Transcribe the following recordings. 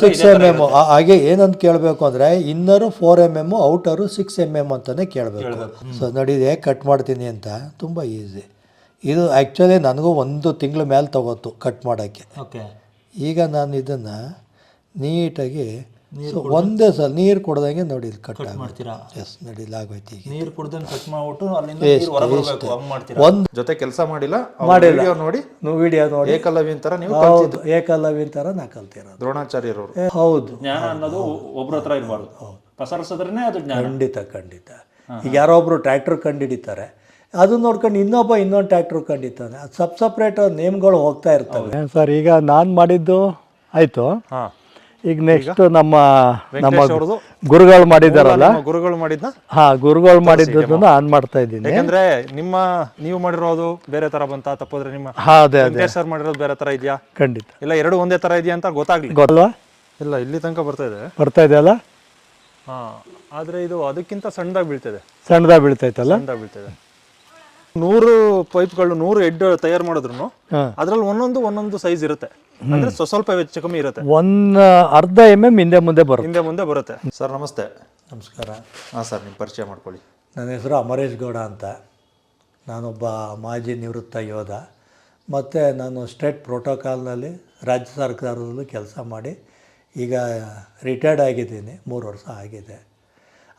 Six M M ಹಾಗೆ ಏನಂತ ಕೇಳಬೇಕು ಅಂದರೆ inner four M M outer six M M ಅಂತಲೇ ಕೇಳಬೇಕು. ಸೊ ನೋಡಿ ಇದು ಕಟ್ ಮಾಡ್ತೀನಿ ಅಂತ. ತುಂಬ ಈಸಿ ಇದು ಆ್ಯಕ್ಚುಲಿ ನನಗೂ ಒಂದು ತಿಂಗಳ ಮೇಲೆ ತಗೋತು ಕಟ್ ಮಾಡೋಕ್ಕೆ. ಓಕೆ ಈಗ ನಾನು ಇದನ್ನು ನೀಟಾಗಿ ಸೊ ಒಂದೇ ಸಲ ನೀರು ಕೊಡ್ದಂಗೆ ನೋಡಿ ಇಲ್ಲಿ ಕಟ್ ಮಾಡ್ತೀರಾ? ಎಸ್ ನೋಡಿ ಇಲ್ಲಿ ಆಗೋಯ್ತು ಈಗ ನೀರು ಕುಡ್ದಂಗೆ ಕಟ್ ಮಾಡ್ಬಿಟ್ಟು ಅಲ್ಲಿಂದ ನೀರು ಹೊರಗೆ ಬರ್ಬೇಕು ಹಂಗ್ ಮಾಡ್ತೀರಾ? ಒಂದು ಜೊತೆ ಕೆಲಸ ಮಾಡಿಲ್ಲ ಮಾಡಿಲ್ಲ. ವಿಡಿಯೋ ನೋಡಿ ನೀವು ವಿಡಿಯೋ ನೋಡಿ. ಏಕಲವ್ಯನ ತರ ನೀವು ಹೌದು ಏಕಲವ್ಯನ ಥರ ನಾ ಕಲ್ತಿರೋದು. ದ್ರೋಣಾಚಾರ್ಯರವರು. ಏ, ಹೌದು. ಜ್ಞಾನ ಅನ್ನೋದು ಒಬ್ರ ಹತ್ರ ಇರಬಾರ್ದು. ಪಸರಿಸಿದ್ರೇನೆ ಅದು ಜ್ಞಾನ. ಖಂಡಿತ ಖಂಡಿತ. ಈಗ ಯಾರೋ ಒಬ್ರು ಟ್ರ್ಯಾಕ್ಟರ್ ಕಂಡಿಡಿತಾರೆ ಅದನ್ನ ನೋಡ್ಕೊಂಡು ಇನ್ನೊಬ್ಬ ಇನ್ನೊಂದು ಟ್ರ್ಯಾಕ್ಟರ್ ಕಂಡಿತಾನೆ ಅದು ಸಬ್ ಸಪ್ರೇಟ್ ನೇಮ್ಗಳು ಹೋಗ್ತಾ ಇರ್ತವೆ. ಸರ್ ಈಗ ನಾನು ಮಾಡಿದ್ದು ಆಯಿತು. ಹಾ. ಈಗ ನೆಕ್ಸ್ಟ್ ನಮ್ಮ ನಮ್ಮ ಗುರುಗಳು ಮಾಡಿದಾರಲ್ಲ? ಗುರುಗಳು ಮಾಡಿದ್ನ ಹಾ ಗುರುಗಳು ಮಾಡಿದ್ದು ಆನ್ ಮಾಡ್ತಾ ಇದ್ದೀನಿ. ಯಾಕಂದ್ರೆ ನಿಮ್ಮ ನೀವು ಮಾಡಿರೋದು ಬೇರೆ ತರ ಬಂತ? ತಪ್ಪಿದ್ರೆ ನಿಮ್ಮ ಹಾ ಅದೇ ಅದೇ. ಸರ್ ಮಾಡಿರೋದು ಬೇರೆ ತರ ಇದೆಯಾ? ಖಂಡಿತ. ಇಲ್ಲ ಎರಡು ಒಂದೇ ತರ ಇದೆಯಾ ಅಂತ ಗೊತ್ತಾಗ್ಲಿ. ಗೊತ್ತಲ್ವಾ? ಇಲ್ಲ ಇಲ್ಲಿ ತನಕ ಬರ್ತಾ ಇದೆ. ಬರ್ತಾ ಇದೆಯಲ್ಲ ಹಾ ಆದ್ರೆ ಇದು ಅದಕ್ಕಿಂತ ಸಣ್ಣದಾಗಿ ಬೀಳ್ತದೆ. ಸಣ್ಣದಾಗಿ ಬೀಳ್ತೈತಲ್ಲ ಸಣ್ಣದಾಗಿ ಬೀಳ್ತಿದೆ. ನೂರು ಪೈಪ್ಗಳು ನೂರು ಹೆಡ್ ತಯಾರು ಮಾಡಿದ್ರು ಅದ್ರಲ್ಲಿ ಒಂದೊಂದು ಒಂದೊಂದು ಸೈಜ್ ಇರುತ್ತೆ. ಅಂದ್ರೆ ಸ್ವ- ಸ್ವಲ್ಪ ಹೆಚ್ಚು ಕಮ್ಮಿ ಇರುತ್ತೆ. ಒಂದ್ ಅರ್ಧ ಎಂ ಎಂ ಹಿಂದೆ ಮುಂದೆ ಬರುತ್ತೆ. ಹಿಂದೆ ಮುಂದೆ ಬರುತ್ತೆ. ಸರ್ ನಮಸ್ತೆ. ನಮಸ್ಕಾರ. ಹಾಂ ಸರ್ ನಿಮ್ಮ ಪರಿಚಯ ಮಾಡ್ಕೊಳ್ಳಿ. ನನ್ನ ಹೆಸರು ಅಮರೇಶ್ ಗೌಡ ಅಂತ. ನಾನೊಬ್ಬ ಮಾಜಿ ನಿವೃತ್ತ ಯೋಧ. ಮತ್ತು ನಾನು ಸ್ಟೇಟ್ ಪ್ರೋಟೋಕಾಲ್ನಲ್ಲಿ ರಾಜ್ಯ ಸರ್ಕಾರದಲ್ಲೂ ಕೆಲಸ ಮಾಡಿ ಈಗ ರಿಟೈರ್ಡ್ ಆಗಿದ್ದೀನಿ. ಮೂರು ವರ್ಷ ಆಗಿದೆ.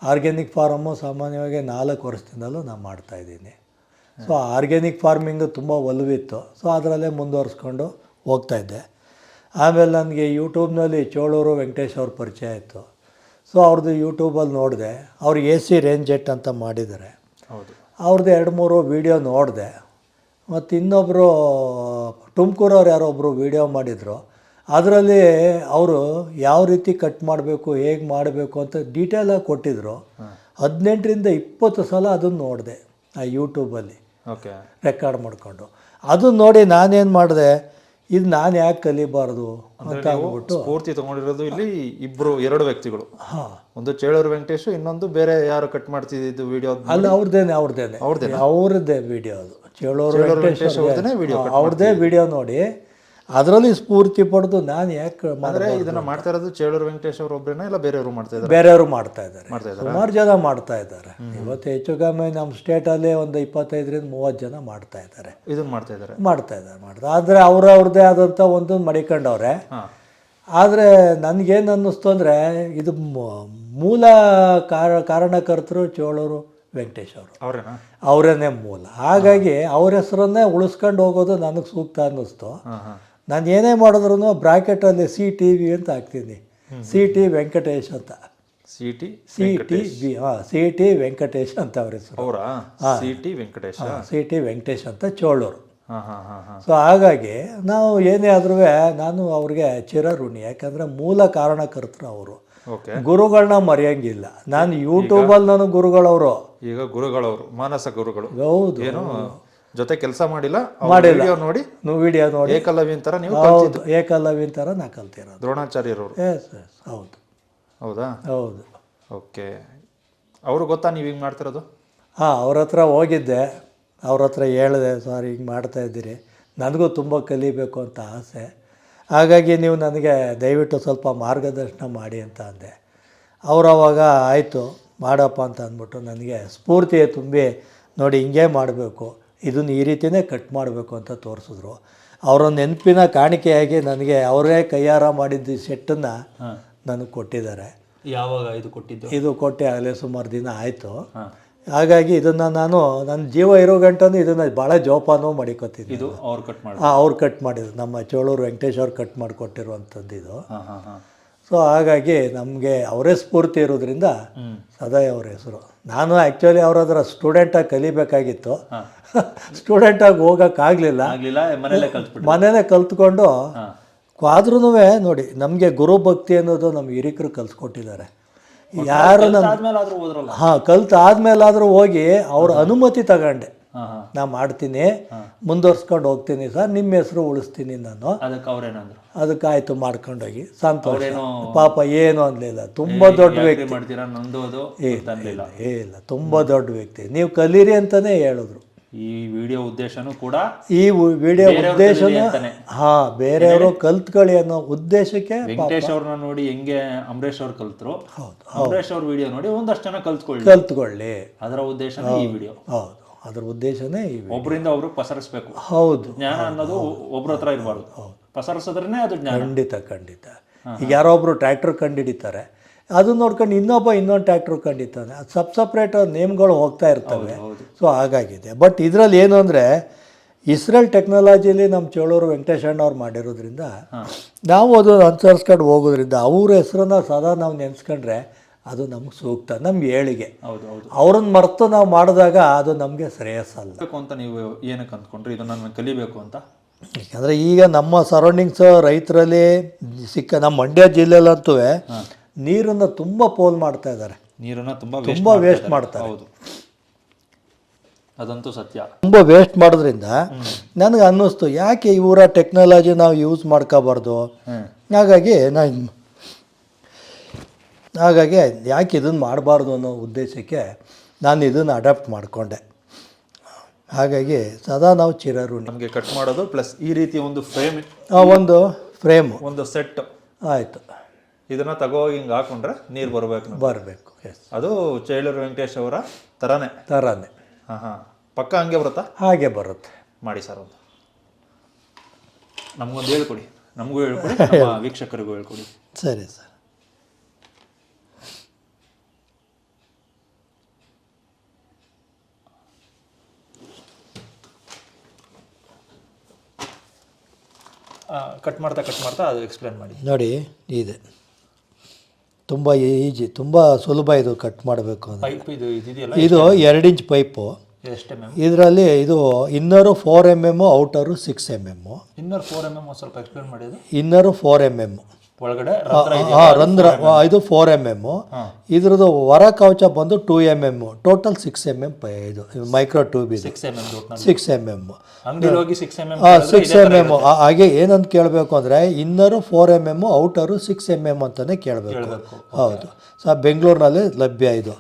ಆರ್ಗ್ಯಾನಿಕ್ ಫಾರಮ್ಮು ಸಾಮಾನ್ಯವಾಗಿ ನಾಲ್ಕು ವರ್ಷದಿಂದಲೂ ನಾನು ಮಾಡ್ತಾಯಿದ್ದೀನಿ ಸೊ ಆರ್ಗ್ಯಾನಿಕ್ ಫಾರ್ಮಿಂಗು ತುಂಬ ಒಲವಿತ್ತು ಸೊ ಅದರಲ್ಲೇ ಮುಂದುವರಿಸ್ಕೊಂಡು ಹೋಗ್ತಾಯಿದ್ದೆ ಆಮೇಲೆ ನನಗೆ ಯೂಟ್ಯೂಬ್ನಲ್ಲಿ ಚೋಳೂರು ವೆಂಕಟೇಶ್ ಅವ್ರ ಪರಿಚಯ ಆಯಿತು ಸೊ ಅವ್ರದ್ದು ಯೂಟ್ಯೂಬಲ್ಲಿ ನೋಡಿದೆ. ಅವ್ರು ಎ ಸಿ ಜೆಟ್ ಅಂತ ಮಾಡಿದ್ದಾರೆ. ಹೌದು. ಅವ್ರದ್ದು ಎರಡು ಮೂರು ವೀಡಿಯೋ ನೋಡಿದೆ. ಮತ್ತು ಇನ್ನೊಬ್ಬರು ತುಮಕೂರವ್ರು ಯಾರೋ ಒಬ್ಬರು ವೀಡಿಯೋ ಮಾಡಿದರು. ಅದರಲ್ಲಿ ಅವರು ಯಾವ ರೀತಿ ಕಟ್ ಮಾಡಬೇಕು ಹೇಗೆ ಮಾಡಬೇಕು ಅಂತ ಡೀಟೇಲಾಗಿ ಕೊಟ್ಟಿದ್ದರು ಹದಿನೆಂಟರಿಂದ ಇಪ್ಪತ್ತು ಸಲ ಅದನ್ನು ನೋಡಿದೆ ಆ ಯೂಟ್ಯೂಬಲ್ಲಿ ರೆಕಾರ್ಡ್ ಮಾಡಿಕೊಂಡು. ಅದನ್ನ ನೋಡಿ ನಾನೇನು ಮಾಡಿದೆ? ಇದು ನಾನು ಯಾಕೆ ಕಲಿಬಾರ್ದು? ಅಂತ ಅಂದ್ಬಿಟ್ಟು. ಪೂರ್ತಿ ತಗೊಂಡಿರೋದು ಇಲ್ಲಿ ಇಬ್ಬರು ಎರಡು ವ್ಯಕ್ತಿಗಳು. ಹಾಂ. ಒಂದು ಚೇಳೂರು ವೆಂಕಟೇಶ್ ಇನ್ನೊಂದು ಬೇರೆ ಯಾರು ಕಟ್ ಮಾಡ್ತಿದ್ದು ವಿಡಿಯೋ ಅಲ್ಲ ಅವ್ರದ್ದೇನೆ ಅವ್ರದ್ದೇನೆ ಅವ್ರದ್ದೇ ವಿಡಿಯೋ ಅದು. ಚೇಳೂರು ವೆಂಕಟೇಶ್ ಅವ್ರದ್ದೇ ವಿಡಿಯೋ ನೋಡಿ. ಅದರಲ್ಲಿ ಸ್ಫೂರ್ತಿ ಪಡೆದು ನಾನು ಯಾಕೆ ಮಾಡಿದ್ರೆ ಇದನ್ನ ಮಾಡ್ತಾ ಇರೋದು ಚೇಳೂರು ವೆಂಕಟೇಶ್ ಅವರು ಒಬ್ಬರೇನ ಇಲ್ಲ ಬೇರೆಯವರು ಮಾಡ್ತಾ ಇದ್ದಾರೆ ಬೇರೆಯವರು ಮಾಡ್ತಾ ಇದ್ದಾರೆ ಸುಮಾರು ಜನ ಮಾಡ್ತಾ ಇದ್ದಾರೆ ಇವತ್ತು ಹೆಚ್ಚು ಕಮ್ಮಿ ನಮ್ಮ ಸ್ಟೇಟಲ್ಲೇ ಒಂದು ಇಪ್ಪತ್ತೈದರಿಂದ ಮೂವತ್ತು ಜನ ಮಾಡ್ತಾ ಇದ್ದಾರೆ ಇದನ್ನ ಮಾಡ್ತಾ ಇದ್ದಾರೆ ಮಾಡ್ತಾ ಇದ್ದಾರೆ ಮಾಡ್ತಾ ಆದರೆ ಅವ್ರ ಅವ್ರದ್ದೇ ಆದಂಥ ಒಂದೊಂದು ಮಡಿಕೊಂಡವ್ರೆ ಆದರೆ ನನಗೇನು ಅನ್ನಿಸ್ತು ಅಂದರೆ ಇದು ಮೂಲ ಕಾರ ಕಾರಣಕರ್ತರು ಚೋಳರು ವೆಂಕಟೇಶ್ ಅವರು. ಅವರೇನೇ? ಮೂಲ. ಹಾಗಾಗಿ ಅವ್ರ ಹೆಸರನ್ನೇ ಉಳಿಸ್ಕೊಂಡು ಹೋಗೋದು ನನಗೆ ಸೂಕ್ತ ಅನ್ನಿಸ್ತು. ನಾನು ಏನೇ ಮಾಡಿದ್ರು ಬ್ರಾಕೆಟಲ್ಲಿ ಸಿ ಟಿ ವಿ ಅಂತ ಹಾಕ್ತೀನಿ. ಸಿ ಟಿ ವೆಂಕಟೇಶ್ ಅಂತ. C T C T V ಹಾಂ ಸಿ ಟಿ ವೆಂಕಟೇಶ್ ಅಂತ ಅವ್ರ ಹೆಸರು. ಹಾಂ. C T Venkatesh? C T Venkatesh ಅಂತ ಚೋಳೂರು. ಹಾ ಹಾ ಹಾ ಹಾ. ಸೊ ಹಾಗಾಗಿ ನಾವು ಏನೇ ಆದ್ರೂ ನಾನು ಅವ್ರಿಗೆ ಚಿರಋಣಿ ಯಾಕಂದರೆ ಮೂಲ ಕಾರಣಕರ್ತರು ಅವರು. ಗುರುಗಳನ್ನ ಮರೆಯಂಗಿಲ್ಲ. ನಾನು ಯೂಟ್ಯೂಬಲ್ಲಿ ನಾನು ಗುರುಗಳವರು. ಈಗ ಗುರುಗಳವರು ಮಾನಸ ಗುರುಗಳು. ಹೌದು. ಜೊತೆ ಕೆಲಸ ಮಾಡಿಲ್ಲ ವಿಡಿಯೋ ನೋಡಿ ನೀವು ವಿಡಿಯೋ ನೋಡಿ. ಏಕಲವ್ಯನ ತರ ನೀವು ಹೌದು ಏಕಲವ್ಯನ ಥರ ನಾ ಕಲ್ತಿರೋದು. ದ್ರೋಣಾಚಾರ್ಯರವರು. ಎಸ್ ಎಸ್ ಹೌದು. ಹೌದಾ? ಹೌದು. ಓಕೆ. ಅವರು ಗೊತ್ತಾ ನೀವು ಹಿಂಗೆ ಮಾಡ್ತಿರೋದು? ಹಾಂ ಅವ್ರ ಹತ್ರ ಹೋಗಿದ್ದೆ. ಅವ್ರ ಹತ್ರ ಹೇಳಿದೆ ಸರ್ ಹಿಂಗೆ ಮಾಡ್ತಾ ಇದ್ದೀರಿ. ನನಗೂ ತುಂಬ ಕಲಿಬೇಕು ಅಂತ ಆಸೆ. ಹಾಗಾಗಿ ನೀವು ನನಗೆ ದಯವಿಟ್ಟು ಸ್ವಲ್ಪ ಮಾರ್ಗದರ್ಶನ ಮಾಡಿ ಅಂತ ಅಂದೆ. ಅವರು ಅವಾಗ ಆಯಿತು ಮಾಡಪ್ಪ ಅಂತ ಅಂದ್ಬಿಟ್ಟು ನನಗೆ ಸ್ಫೂರ್ತಿ ತುಂಬಿ ನೋಡಿ ಹಿಂಗೆ ಮಾಡಬೇಕು. ಇದನ್ನು ಈ ರೀತಿಯೇ ಕಟ್ ಮಾಡಬೇಕು ಅಂತ ತೋರಿಸಿದ್ರು. ಅವರ ನೆನಪಿನ ಕಾಣಿಕೆಯಾಗಿ ನನಗೆ ಅವರೇ ಕೈಯಾರ ಮಾಡಿದ್ದ ಸೆಟ್ಟನ್ನು ನನಗೆ ಕೊಟ್ಟಿದ್ದಾರೆ. ಯಾವಾಗ ಇದು ಕೊಟ್ಟಿದ್ದು? ಇದು ಕೊಟ್ಟೆ ಆಗಲೇ ಸುಮಾರು ದಿನ ಆಯಿತು. ಹಾಗಾಗಿ ಇದನ್ನು ನಾನು ನನ್ನ ಜೀವ ಇರೋ ಗಂಟನೂ ಇದನ್ನು ಭಾಳ ಜೋಪಾನವೂ ಮಾಡಿಕೊತೀನಿ ಇದು ಅವ್ರು ಕಟ್ ಮಾಡಿ ಹಾಂ ಅವ್ರು ಕಟ್ ಮಾಡಿದ್ರು ನಮ್ಮ ಚೋಳೂರು ವೆಂಕಟೇಶ್ ಅವ್ರು ಕಟ್ ಮಾಡಿಕೊಟ್ಟಿರುವಂಥದ್ದು ಇದು. ಸೊ ಹಾಗಾಗಿ ನಮಗೆ ಅವರೇ ಸ್ಫೂರ್ತಿ ಇರೋದ್ರಿಂದ ಸದಾ ಅವ್ರ ಹೆಸರು. ನಾನು ಆ್ಯಕ್ಚುಲಿ ಅವ್ರ ಹತ್ರ ಸ್ಟೂಡೆಂಟಾಗಿ ಕಲಿಬೇಕಾಗಿತ್ತು. ಸ್ಟೂಡೆಂಟಾಗಿ ಹೋಗೋಕ್ಕಾಗಲಿಲ್ಲ. ಆಗ್ಲಿಲ್ಲ ಮನೇಲೆ ಕಲ್ತ್ಕೊಂಡು ಕ್ವಾದ್ರೂ ಆದ್ರೂ ನೋಡಿ ನಮಗೆ ಗುರು ಭಕ್ತಿ ಅನ್ನೋದು ನಮ್ಮ ಹಿರಿಕರು ಕಲ್ಸ್ಕೊಟ್ಟಿದ್ದಾರೆ. ಯಾರು ನಮ್ಮ ಹಾಂ ಕಲ್ತು ಆದ್ಮೇಲಾದರೂ ಹೋಗಿ ಅವ್ರ ಅನುಮತಿ ತಗೊಂಡೆ. ನಾ ಮಾಡ್ತೀನಿ ಮುಂದುವರ್ಸ್ಕೊಂಡು ಹೋಗ್ತೀನಿ ಸರ್ ನಿಮ್ಮ ಹೆಸರು ಉಳಿಸ್ತೀನಿ ನಾನು. ಅದಕ್ಕೆ ಅವ್ರೇನಂದ್ರು? ಅದಕ್ಕೆ ಆಯ್ತು ಮಾಡ್ಕೊಂಡೋಗಿ ಸಂತೋಷ. ಪಾಪ ಏನು ಅನ್ಲಿಲ್ಲ ತುಂಬಾ ದೊಡ್ಡ ವ್ಯಕ್ತಿ. ಏ ಇಲ್ಲ ತುಂಬಾ ದೊಡ್ಡ ವ್ಯಕ್ತಿ. ನೀವು ಕಲೀರಿ ಅಂತಾನೆ ಹೇಳಿದ್ರು. ಈ ವಿಡಿಯೋ ಉದ್ದೇಶನೂ ಕೂಡ ಈ ವಿಡಿಯೋ ಉದ್ದೇಶನ. ಹಾ ಬೇರೆಯವರು ಕಲ್ತ್ಕೊಳ್ಳಿ ಅನ್ನೋ ಉದ್ದೇಶಕ್ಕೆ ವೆಂಕಟೇಶ್ ಅವ್ರನ್ನ ನೋಡಿ ಹೆಂಗೆ ಅಂಬರೀಶ್ ಅವ್ರು ಕಲ್ತ್ರು? ಹೌದು ಅಂಬರೀಶ್ ಅವ್ರ ವಿಡಿಯೋ ನೋಡಿ ಒಂದಷ್ಟು ಜನ ಕಲ್ತ್ಕೊಳ್ಳಿ. ಕಲ್ತ್ಕೊಳ್ಳಿ. ಅದರ ಉದ್ದೇಶ ಈ ವಿಡಿಯೋ. ಹೌದು. ಅದ್ರ ಉದ್ದೇಶನೇ ಒಬ್ಬರಿಂದ ಒಬ್ರು ಪಸರಿಸ್ಬೇಕು. ಹೌದು ಜ್ಞಾನ ಅನ್ನೋದು ಒಬ್ಬರ ಹತ್ರ ಇರಬಾರ್ದು. ಪಸರಿಸಿದ್ರೆ ಅದು ಜ್ಞಾನ. ಖಂಡಿತ ಖಂಡಿತ. ಈಗ ಯಾರೋ ಒಬ್ರು ಟ್ರ್ಯಾಕ್ಟರ್ ಕಂಡಿಡಿತಾರೆ ಅದನ್ನ ನೋಡ್ಕೊಂಡು ಇನ್ನೊಬ್ಬ ಇನ್ನೊಂದು ಟ್ರ್ಯಾಕ್ಟರ್ ಕಂಡಿತಾನೆ ಅದು ಸಬ್ ಸಪ್ರೇಟ್ ನೇಮ್ಗಳು ಹೋಗ್ತಾ ಇರ್ತವೆ. ಸೊ ಹಾಗಾಗಿದೆ. ಬಟ್ ಇದರಲ್ಲಿ ಏನು ಅಂದರೆ ಇಸ್ರೇಲ್ ಟೆಕ್ನಾಲಜಿಲಿ ನಮ್ಮ ಚೋಳೂರು ವೆಂಕಟೇಶಣ್ಣ ಅವ್ರು ಮಾಡಿರೋದ್ರಿಂದ ನಾವು ಅದು ಅನುಸರಿಸ್ಕೊಂಡು ಹೋಗೋದ್ರಿಂದ ಅವ್ರ ಹೆಸರನ್ನ ಸದಾ ನಾವು ನೆನೆಸ್ಕೊಂಡ್ರೆ ಅದು ನಮ್ಗೆ ಸೂಕ್ತ ನಮ್ಗೆ ಏಳಿಗೆ. ಅವ್ರನ್ನ ಮರೆತು ನಾವು ಮಾಡಿದಾಗ ಅದು ನಮಗೆ ಶ್ರೇಯಸ್ಸಲ್ಲ. ಅಂತ ನೀವು ಏನಕ್ಕೆ ಅಂದ್ಕೊಂಡ್ರಿ? ಇದು ನಾನು ಕಲಿಬೇಕು ಅಂತ. ಯಾಕಂದರೆ ಈಗ ನಮ್ಮ ಸರೌಂಡಿಂಗ್ಸ್ ರೈತರಲ್ಲಿ ಸಿಕ್ಕ ನಮ್ಮ ಮಂಡ್ಯ ಜಿಲ್ಲೆಯಲ್ಲಂತೂ ನೀರನ್ನು ತುಂಬ ಪೋಲ್ ಮಾಡ್ತಾ ಇದ್ದಾರೆ. ನೀರನ್ನು ತುಂಬಾ ತುಂಬ ವೇಸ್ಟ್ ಮಾಡ್ತಾರೆ. ಹೌದು. ಅದಂತೂ ಸತ್ಯ. ತುಂಬ ವೇಸ್ಟ್ ಮಾಡೋದ್ರಿಂದ ನನಗೆ ಅನ್ನಿಸ್ತು ಯಾಕೆ ಇವರ ಟೆಕ್ನಾಲಜಿ ನಾವು ಯೂಸ್ ಮಾಡ್ಕೋಬಾರ್ದು? ಹಾಗಾಗಿ ನಾನು ಹಾಗಾಗಿ ಯಾಕೆ ಇದನ್ನು ಮಾಡಬಾರ್ದು ಅನ್ನೋ ಉದ್ದೇಶಕ್ಕೆ ನಾನು ಇದನ್ನು ಅಡಾಪ್ಟ್ ಮಾಡಿಕೊಂಡೆ. ಹಾಗಾಗಿ ಸದಾ ನಾವು ಚಿರರು ನಮಗೆ ಕಟ್ ಮಾಡೋದು ಪ್ಲಸ್ ಈ ರೀತಿ ಒಂದು ಫ್ರೇಮ್ ಒಂದು ಫ್ರೇಮು ಒಂದು ಸೆಟ್ ಆಯಿತು. ಇದನ್ನು ತಗೋ ಹಿಂಗೆ ಹಾಕೊಂಡ್ರೆ ನೀರು ಬರಬೇಕು ಬರಬೇಕು ಎಸ್ ಅದು ಚೇಳೂರು ವೆಂಕಟೇಶ್ ಅವರ ಥರನೇ ಥರನೇ ಹಾಂ ಹಾಂ. ಪಕ್ಕ ಹಂಗೆ ಬರುತ್ತಾ? ಹಾಗೆ ಬರುತ್ತೆ. ಮಾಡಿ ಸರ್ ಒಂದು ನಮಗೊಂದು ಹೇಳ್ಕೊಡಿ. ನಮಗೂ ಹೇಳ್ಕೊಡಿ ವೀಕ್ಷಕರಿಗೂ ಹೇಳ್ಕೊಡಿ. ಸರಿ ಸರ್. ಕಟ್ ಮಾಡ್ತಾ ಕಟ್ ಮಾಡ್ತಾ ಅದು ಎಕ್ಸ್ಪ್ಲೇನ್ ಮಾಡಿ. ನೋಡಿ ಇದೆ. ತುಂಬ ಈಜಿ ತುಂಬ ಸುಲಭ ಇದು ಕಟ್ ಮಾಡಬೇಕು ಅಂತ. ಪೈಪ್ ಇದು ಇದೆಯಲ್ಲ ಇದು ಎರಡು ಇಂಚ್ ಪೈಪು ಎಷ್ಟು ಎಂ ಎಂ ಇದರಲ್ಲಿ ಇದು inner four M M outer six M M inner four M M ಸ್ವಲ್ಪ ಎಕ್ಸ್ಪ್ಲೇನ್ ಮಾಡಿ ಇನ್ನರು ಫೋರ್ ಎಂ ಎಮ್ಮು ಒಳಗಡೆ ರಂಧ್ರ ಇದೆ ಹಾಂ ರಂಧ್ರ ಇದು ಫೋರ್ ಎಂ ಎಮ್ಮು ಇದ್ರದ್ದು ಹೊರ ಕವಚ ಬಂದು two M M total six M M ಇದು ಮೈಕ್ರೋ ಟ್ಯೂಬ್ ಇದು. Six M M six M M M six M M ಹಾಗೆ ಏನಂತ ಕೇಳಬೇಕು ಅಂದರೆ inner four M M outer six M M ಅಂತಲೇ ಕೇಳಬೇಕು. ಹೌದು. ಸೊ ಬೆಂಗಳೂರಿನಲ್ಲಿ ಲಭ್ಯ ಇದು.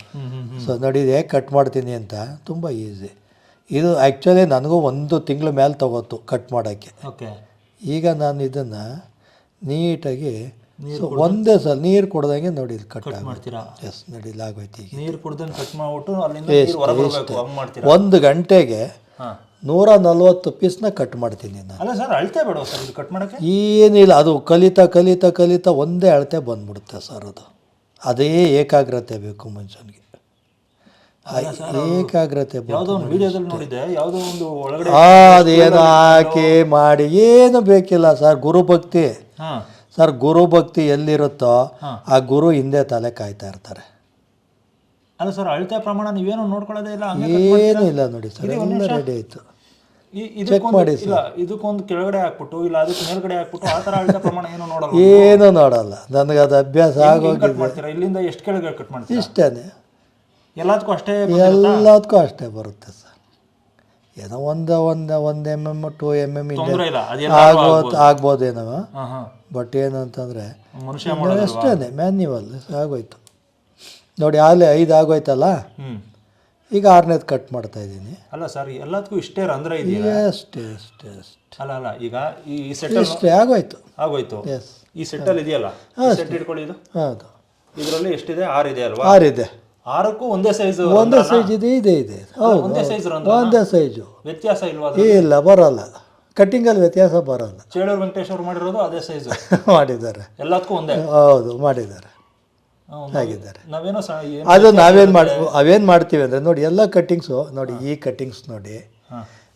ಸೊ ನಡೀದೆ ಕಟ್ ಮಾಡ್ತೀನಿ ಅಂತ ತುಂಬ ಈಸಿ ಇದು ಆ್ಯಕ್ಚುಲಿ ನನಗೂ ಒಂದು ತಿಂಗಳ ಮೇಲೆ ತಗೋತು ಕಟ್ ಮಾಡೋಕ್ಕೆ. ಈಗ ನಾನು ಇದನ್ನು ನೀಟಾಗಿ ಒಂದೇ ಸಲ ನೀರು ಕೊಡ್ದಂಗೆ ನೋಡಿ ಇಲ್ಲಿ ಕಟ್ ಮಾಡ್ತೀರಾ? ಎಸ್ ನೋಡಿ ಇಲ್ಲಿ ಆಗೋಯ್ತು ಈಗ ನೀರು ಕುಡ್ದಂಗೆ ಕಟ್ ಮಾಡ್ಬಿಟ್ಟು ಅಲ್ಲಿಂದ ನೀರು ಹೊರ ಬರಬೇಕು ಹಂಗ್ ಮಾಡ್ತೀರಾ? ಒಂದು ಗಂಟೆಗೆ ನೂರ ನಲ್ವತ್ತು ಪೀಸ್ನ ಕಟ್ ಮಾಡ್ತೀನಿ ನಾನು. ಅಲ್ಲ ಸರ್ ಅಳ್ತೆ ಬೇಡ ಸರ್ ಇದು ಕಟ್ ಮಾಡಕ್ಕೆ? ಏನಿಲ್ಲ ಅದು ಕಲಿತಾ ಕಲಿತಾ ಕಲಿತಾ ಒಂದೇ ಅಳತೆ ಬಂದ್ಬಿಡುತ್ತೆ ಸರ್ ಅದು. ಅದೇ ಏಕಾಗ್ರತೆ ಬೇಕು ಮನುಷ್ಯನಿಗೆ. ಏಕಾಗ್ರತೆ ಅದೇನು ಯಾವುದೋ ಒಂದು ವಿಡಿಯೋದಲ್ಲಿ ನೋಡಿದ್ದೆ ಯಾವುದೋ ಒಂದು ಒಳಗಡೆ ಆ, ಅದೇನೋ ಹಾಕಿ ಮಾಡಿ ಏನು ಬೇಕಿಲ್ಲ ಸರ್ ಗುರುಭಕ್ತಿ ಭಕ್ತಿ. ಸರ್ ಗುರುಭಕ್ತಿ ಎಲ್ಲಿರುತ್ತೋ ಆ ಗುರು ಹಿಂದೆ ತಲೆ ಕಾಯ್ತಾ ಇರ್ತಾರೆ. ಅಲ್ಲ ಸರ್ ಅಳತೆ ಪ್ರಮಾಣ ನೀವೇನು ನೋಡ್ಕೊಳ್ಳೋದೇ ಇಲ್ಲ ಏನೂ ಇಲ್ಲ ನೋಡಿ ಸರ್ ಎಲ್ಲ ರೆಡಿ ಆಯಿತು. ಚೆಕ್ ಮಾಡಿ ಸರ್. ಇದಕ್ಕೊಂದು ಕೆಳಗಡೆ ಹಾಕ್ಬಿಟ್ಟು ಇಲ್ಲ ಅದಕ್ಕೆ ಮೇಲ್ಗಡೆ ಹಾಕ್ಬಿಟ್ಟು ಆ ಥರ ಅಳತೆ ಪ್ರಮಾಣ ಏನು ನೋಡಲ್ಲ ಏನೂ ನೋಡಲ್ಲ ನನಗೆ ಅದು ಅಭ್ಯಾಸ ಆಗೋಗಿ ಕಟ್ ಮಾಡ್ತೀರಾ? ಇಲ್ಲಿಂದ ಎಷ್ಟು ಕೆಳಗಡೆ ಕಟ್ ಮಾಡ್ತೀರಾ? ಇಷ್ಟೇ ಎಲ್ಲದಕ್ಕೂ ಅಷ್ಟೇ ಎಲ್ಲದಕ್ಕೂ ಅಷ್ಟೇ ಬರುತ್ತೆ ಸರ್. ಏನೋ ಒಂದು ಒಂದು ಒಂದು M M two M M ಇಂದ ಆಗ್ಬೋದು ಆಗ್ಬೋದೇನೋ ಬಟ್ ಏನಂತಂದರೆ ಅಷ್ಟೇ ಮ್ಯಾನ್ಯುವಲ್ ಆಗೋಯ್ತು. ನೋಡಿ ಆಗಲೇ ಐದು ಆಗೋಯ್ತಲ್ಲ? ಈಗ ಆರನೇದು ಕಟ್ ಮಾಡ್ತಾ ಇದ್ದೀನಿ. ಅಲ್ಲ ಸರ್ ಎಲ್ಲದಕ್ಕೂ ಇಷ್ಟೇ ರಂಧ್ರ ಇದೆಯಲ್ಲ? ಅಷ್ಟೇ ಅಷ್ಟೇ ಅಷ್ಟೇ ಅಲ್ಲ ಅಲ್ಲ ಈಗ ಈ ಸೆಟ್ ಇಷ್ಟೇ ಆಗೋಯ್ತು. ಆಗೋಯ್ತು. ಎಸ್ ಈ ಸೆಟ್ಟಲ್ಲಿ ಇದೆಯಲ್ಲ? ಸೆಟ್ ಇಟ್ಕೊಳ್ಳಿ ಇದು? ಹೌದು. ಇದರಲ್ಲಿ ಎಷ್ಟಿದೆ? ಆರು ಇದೆ ಅಲ್ವಾ? ಆರಿದೆ. ಆರಕ್ಕೂ ಒಂದೇ ಸೈಜ್ ಒಂದೇ ಸೈಜ್ ಇದೆ ಇದೆ ಇದೆ. ಹೌದು ಒಂದೇ ಸೈಜ್ ಒಂದೇ ಸೈಜು ವ್ಯತ್ಯಾಸ ಇಲ್ವಾ ಇಲ್ಲ ಬರಲ್ಲ. ಕಟ್ಟಿಂಗಲ್ಲಿ ವ್ಯತ್ಯಾಸ ಬರಲ್ಲ. ಚೇಳೂರು ವೆಂಕಟೇಶ್ ಅವ್ರು ಮಾಡಿರೋದು ಅದೇ ಸೈಜ್ ಮಾಡಿದ್ದಾರೆ. ಎಲ್ಲದಕ್ಕೂ ಒಂದೇ? ಹೌದು ಮಾಡಿದ್ದಾರೆ. ಹಾಗಿದ್ದಾರೆ. ನಾವೇನೋ ಅದು ನಾವೇನು ಮಾಡಿ ಅವೇನು ಮಾಡ್ತೀವಿ ಅಂದರೆ ನೋಡಿ ಎಲ್ಲ ಕಟ್ಟಿಂಗ್ಸು ನೋಡಿ ಈ ಕಟ್ಟಿಂಗ್ಸ್ ನೋಡಿ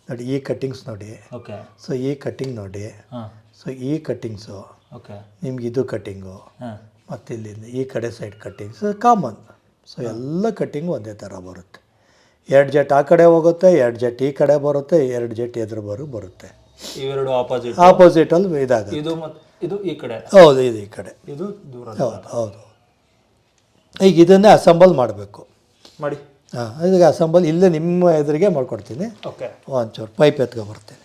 ನೋಡಿ ಈ ಕಟ್ಟಿಂಗ್ಸ್ ನೋಡಿ. ಓಕೆ. ಸೊ ಈ ಕಟ್ಟಿಂಗ್ ನೋಡಿ ಸೊ ಈ ಕಟ್ಟಿಂಗ್ಸು ಓಕೆ. ನಿಮ್ಗೆ ಇದು ಕಟ್ಟಿಂಗು ಮತ್ತಿಲ್ಲಿಂದ ಈ ಕಡೆ ಸೈಡ್ ಕಟ್ಟಿಂಗ್ಸ್ ಕಾಮನ್ ಸೊ ಎಲ್ಲ ಕಟ್ಟಿಂಗ್ ಒಂದೇ ಥರ ಬರುತ್ತೆ. ಎರಡು ಜೆಟ್ ಆ ಕಡೆ ಹೋಗುತ್ತೆ ಎರಡು ಜೆಟ್ ಈ ಕಡೆ ಬರುತ್ತೆ ಎರಡು ಜೆಟ್ ಎದುರು ಬರು ಬರುತ್ತೆ. ಇವೆರಡು ಆಪೋಸಿಟ್ ಅಲ್ಲಿ ಇದಾಗುತ್ತೆ. ಇದು ಮತ್ತು ಇದು ಈ ಕಡೆ. ಹೌದು ಇದು ಈ ಕಡೆ. ಇದು ದೂರ ಹೌದು ಹೌದು. ಈಗ ಇದನ್ನೇ ಅಸೆಂಬಲ್ ಮಾಡಬೇಕು. ಮಾಡಿ. ಹಾಂ ಇದಕ್ಕೆ ಅಸೆಂಬಲ್ ಇಲ್ಲೇ ನಿಮ್ಮ ಎದುರಿಗೆ ಮಾಡ್ಕೊಡ್ತೀನಿ. ಓಕೆ ಒಂಚೂರು ಪೈಪ್ ಎತ್ಕೊಬರ್ತೀನಿ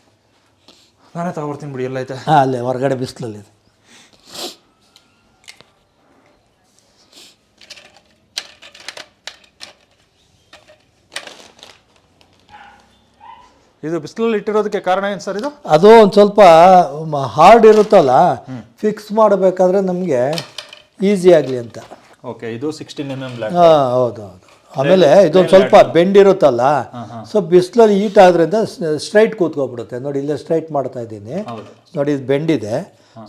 ನಾನೇ ತಗೊಬರ್ತೀನಿ ಬಿಡಿ ಎಲ್ಲ ಐತೆ ಹಾಂ ಅಲ್ಲೇ ಹೊರಗಡೆ ಬಿಸಿಲಲ್ಲಿದೆ ಇದು ಬಿಸಿಲಲ್ಲಿ ಇಟ್ಟಿರೋದಕ್ಕೆ ಕಾರಣ ಏನು ಸರ್ ಇದು? ಅದು ಒಂದು ಸ್ವಲ್ಪ ಹಾರ್ಡ್ ಇರುತ್ತಲ್ಲ ಫಿಕ್ಸ್ ಮಾಡಬೇಕಾದ್ರೆ ನಮಗೆ ಈಸಿ ಆಗಲಿ ಅಂತ. ಓಕೆ ಇದು ಸಿಕ್ಸ್ಟೀನ್ ಎಂ ಎಂ ಹಾಂ ಹೌದು ಹೌದು. ಆಮೇಲೆ ಇದೊಂದು ಸ್ವಲ್ಪ ಬೆಂಡ್ ಇರುತ್ತಲ್ಲ ಸೊ ಬಿಸಿಲಲ್ಲಿ ಹೀಟ್ ಆದ್ರಿಂದ ಸ್ಟ್ರೈಟ್ ಕೂತ್ಕೊಬಿಡುತ್ತೆ. ನೋಡಿ ಇಲ್ಲೇ ಸ್ಟ್ರೈಟ್ ಮಾಡ್ತಾ ಇದ್ದೀನಿ. ನೋಡಿ ಇದು ಇದೆ.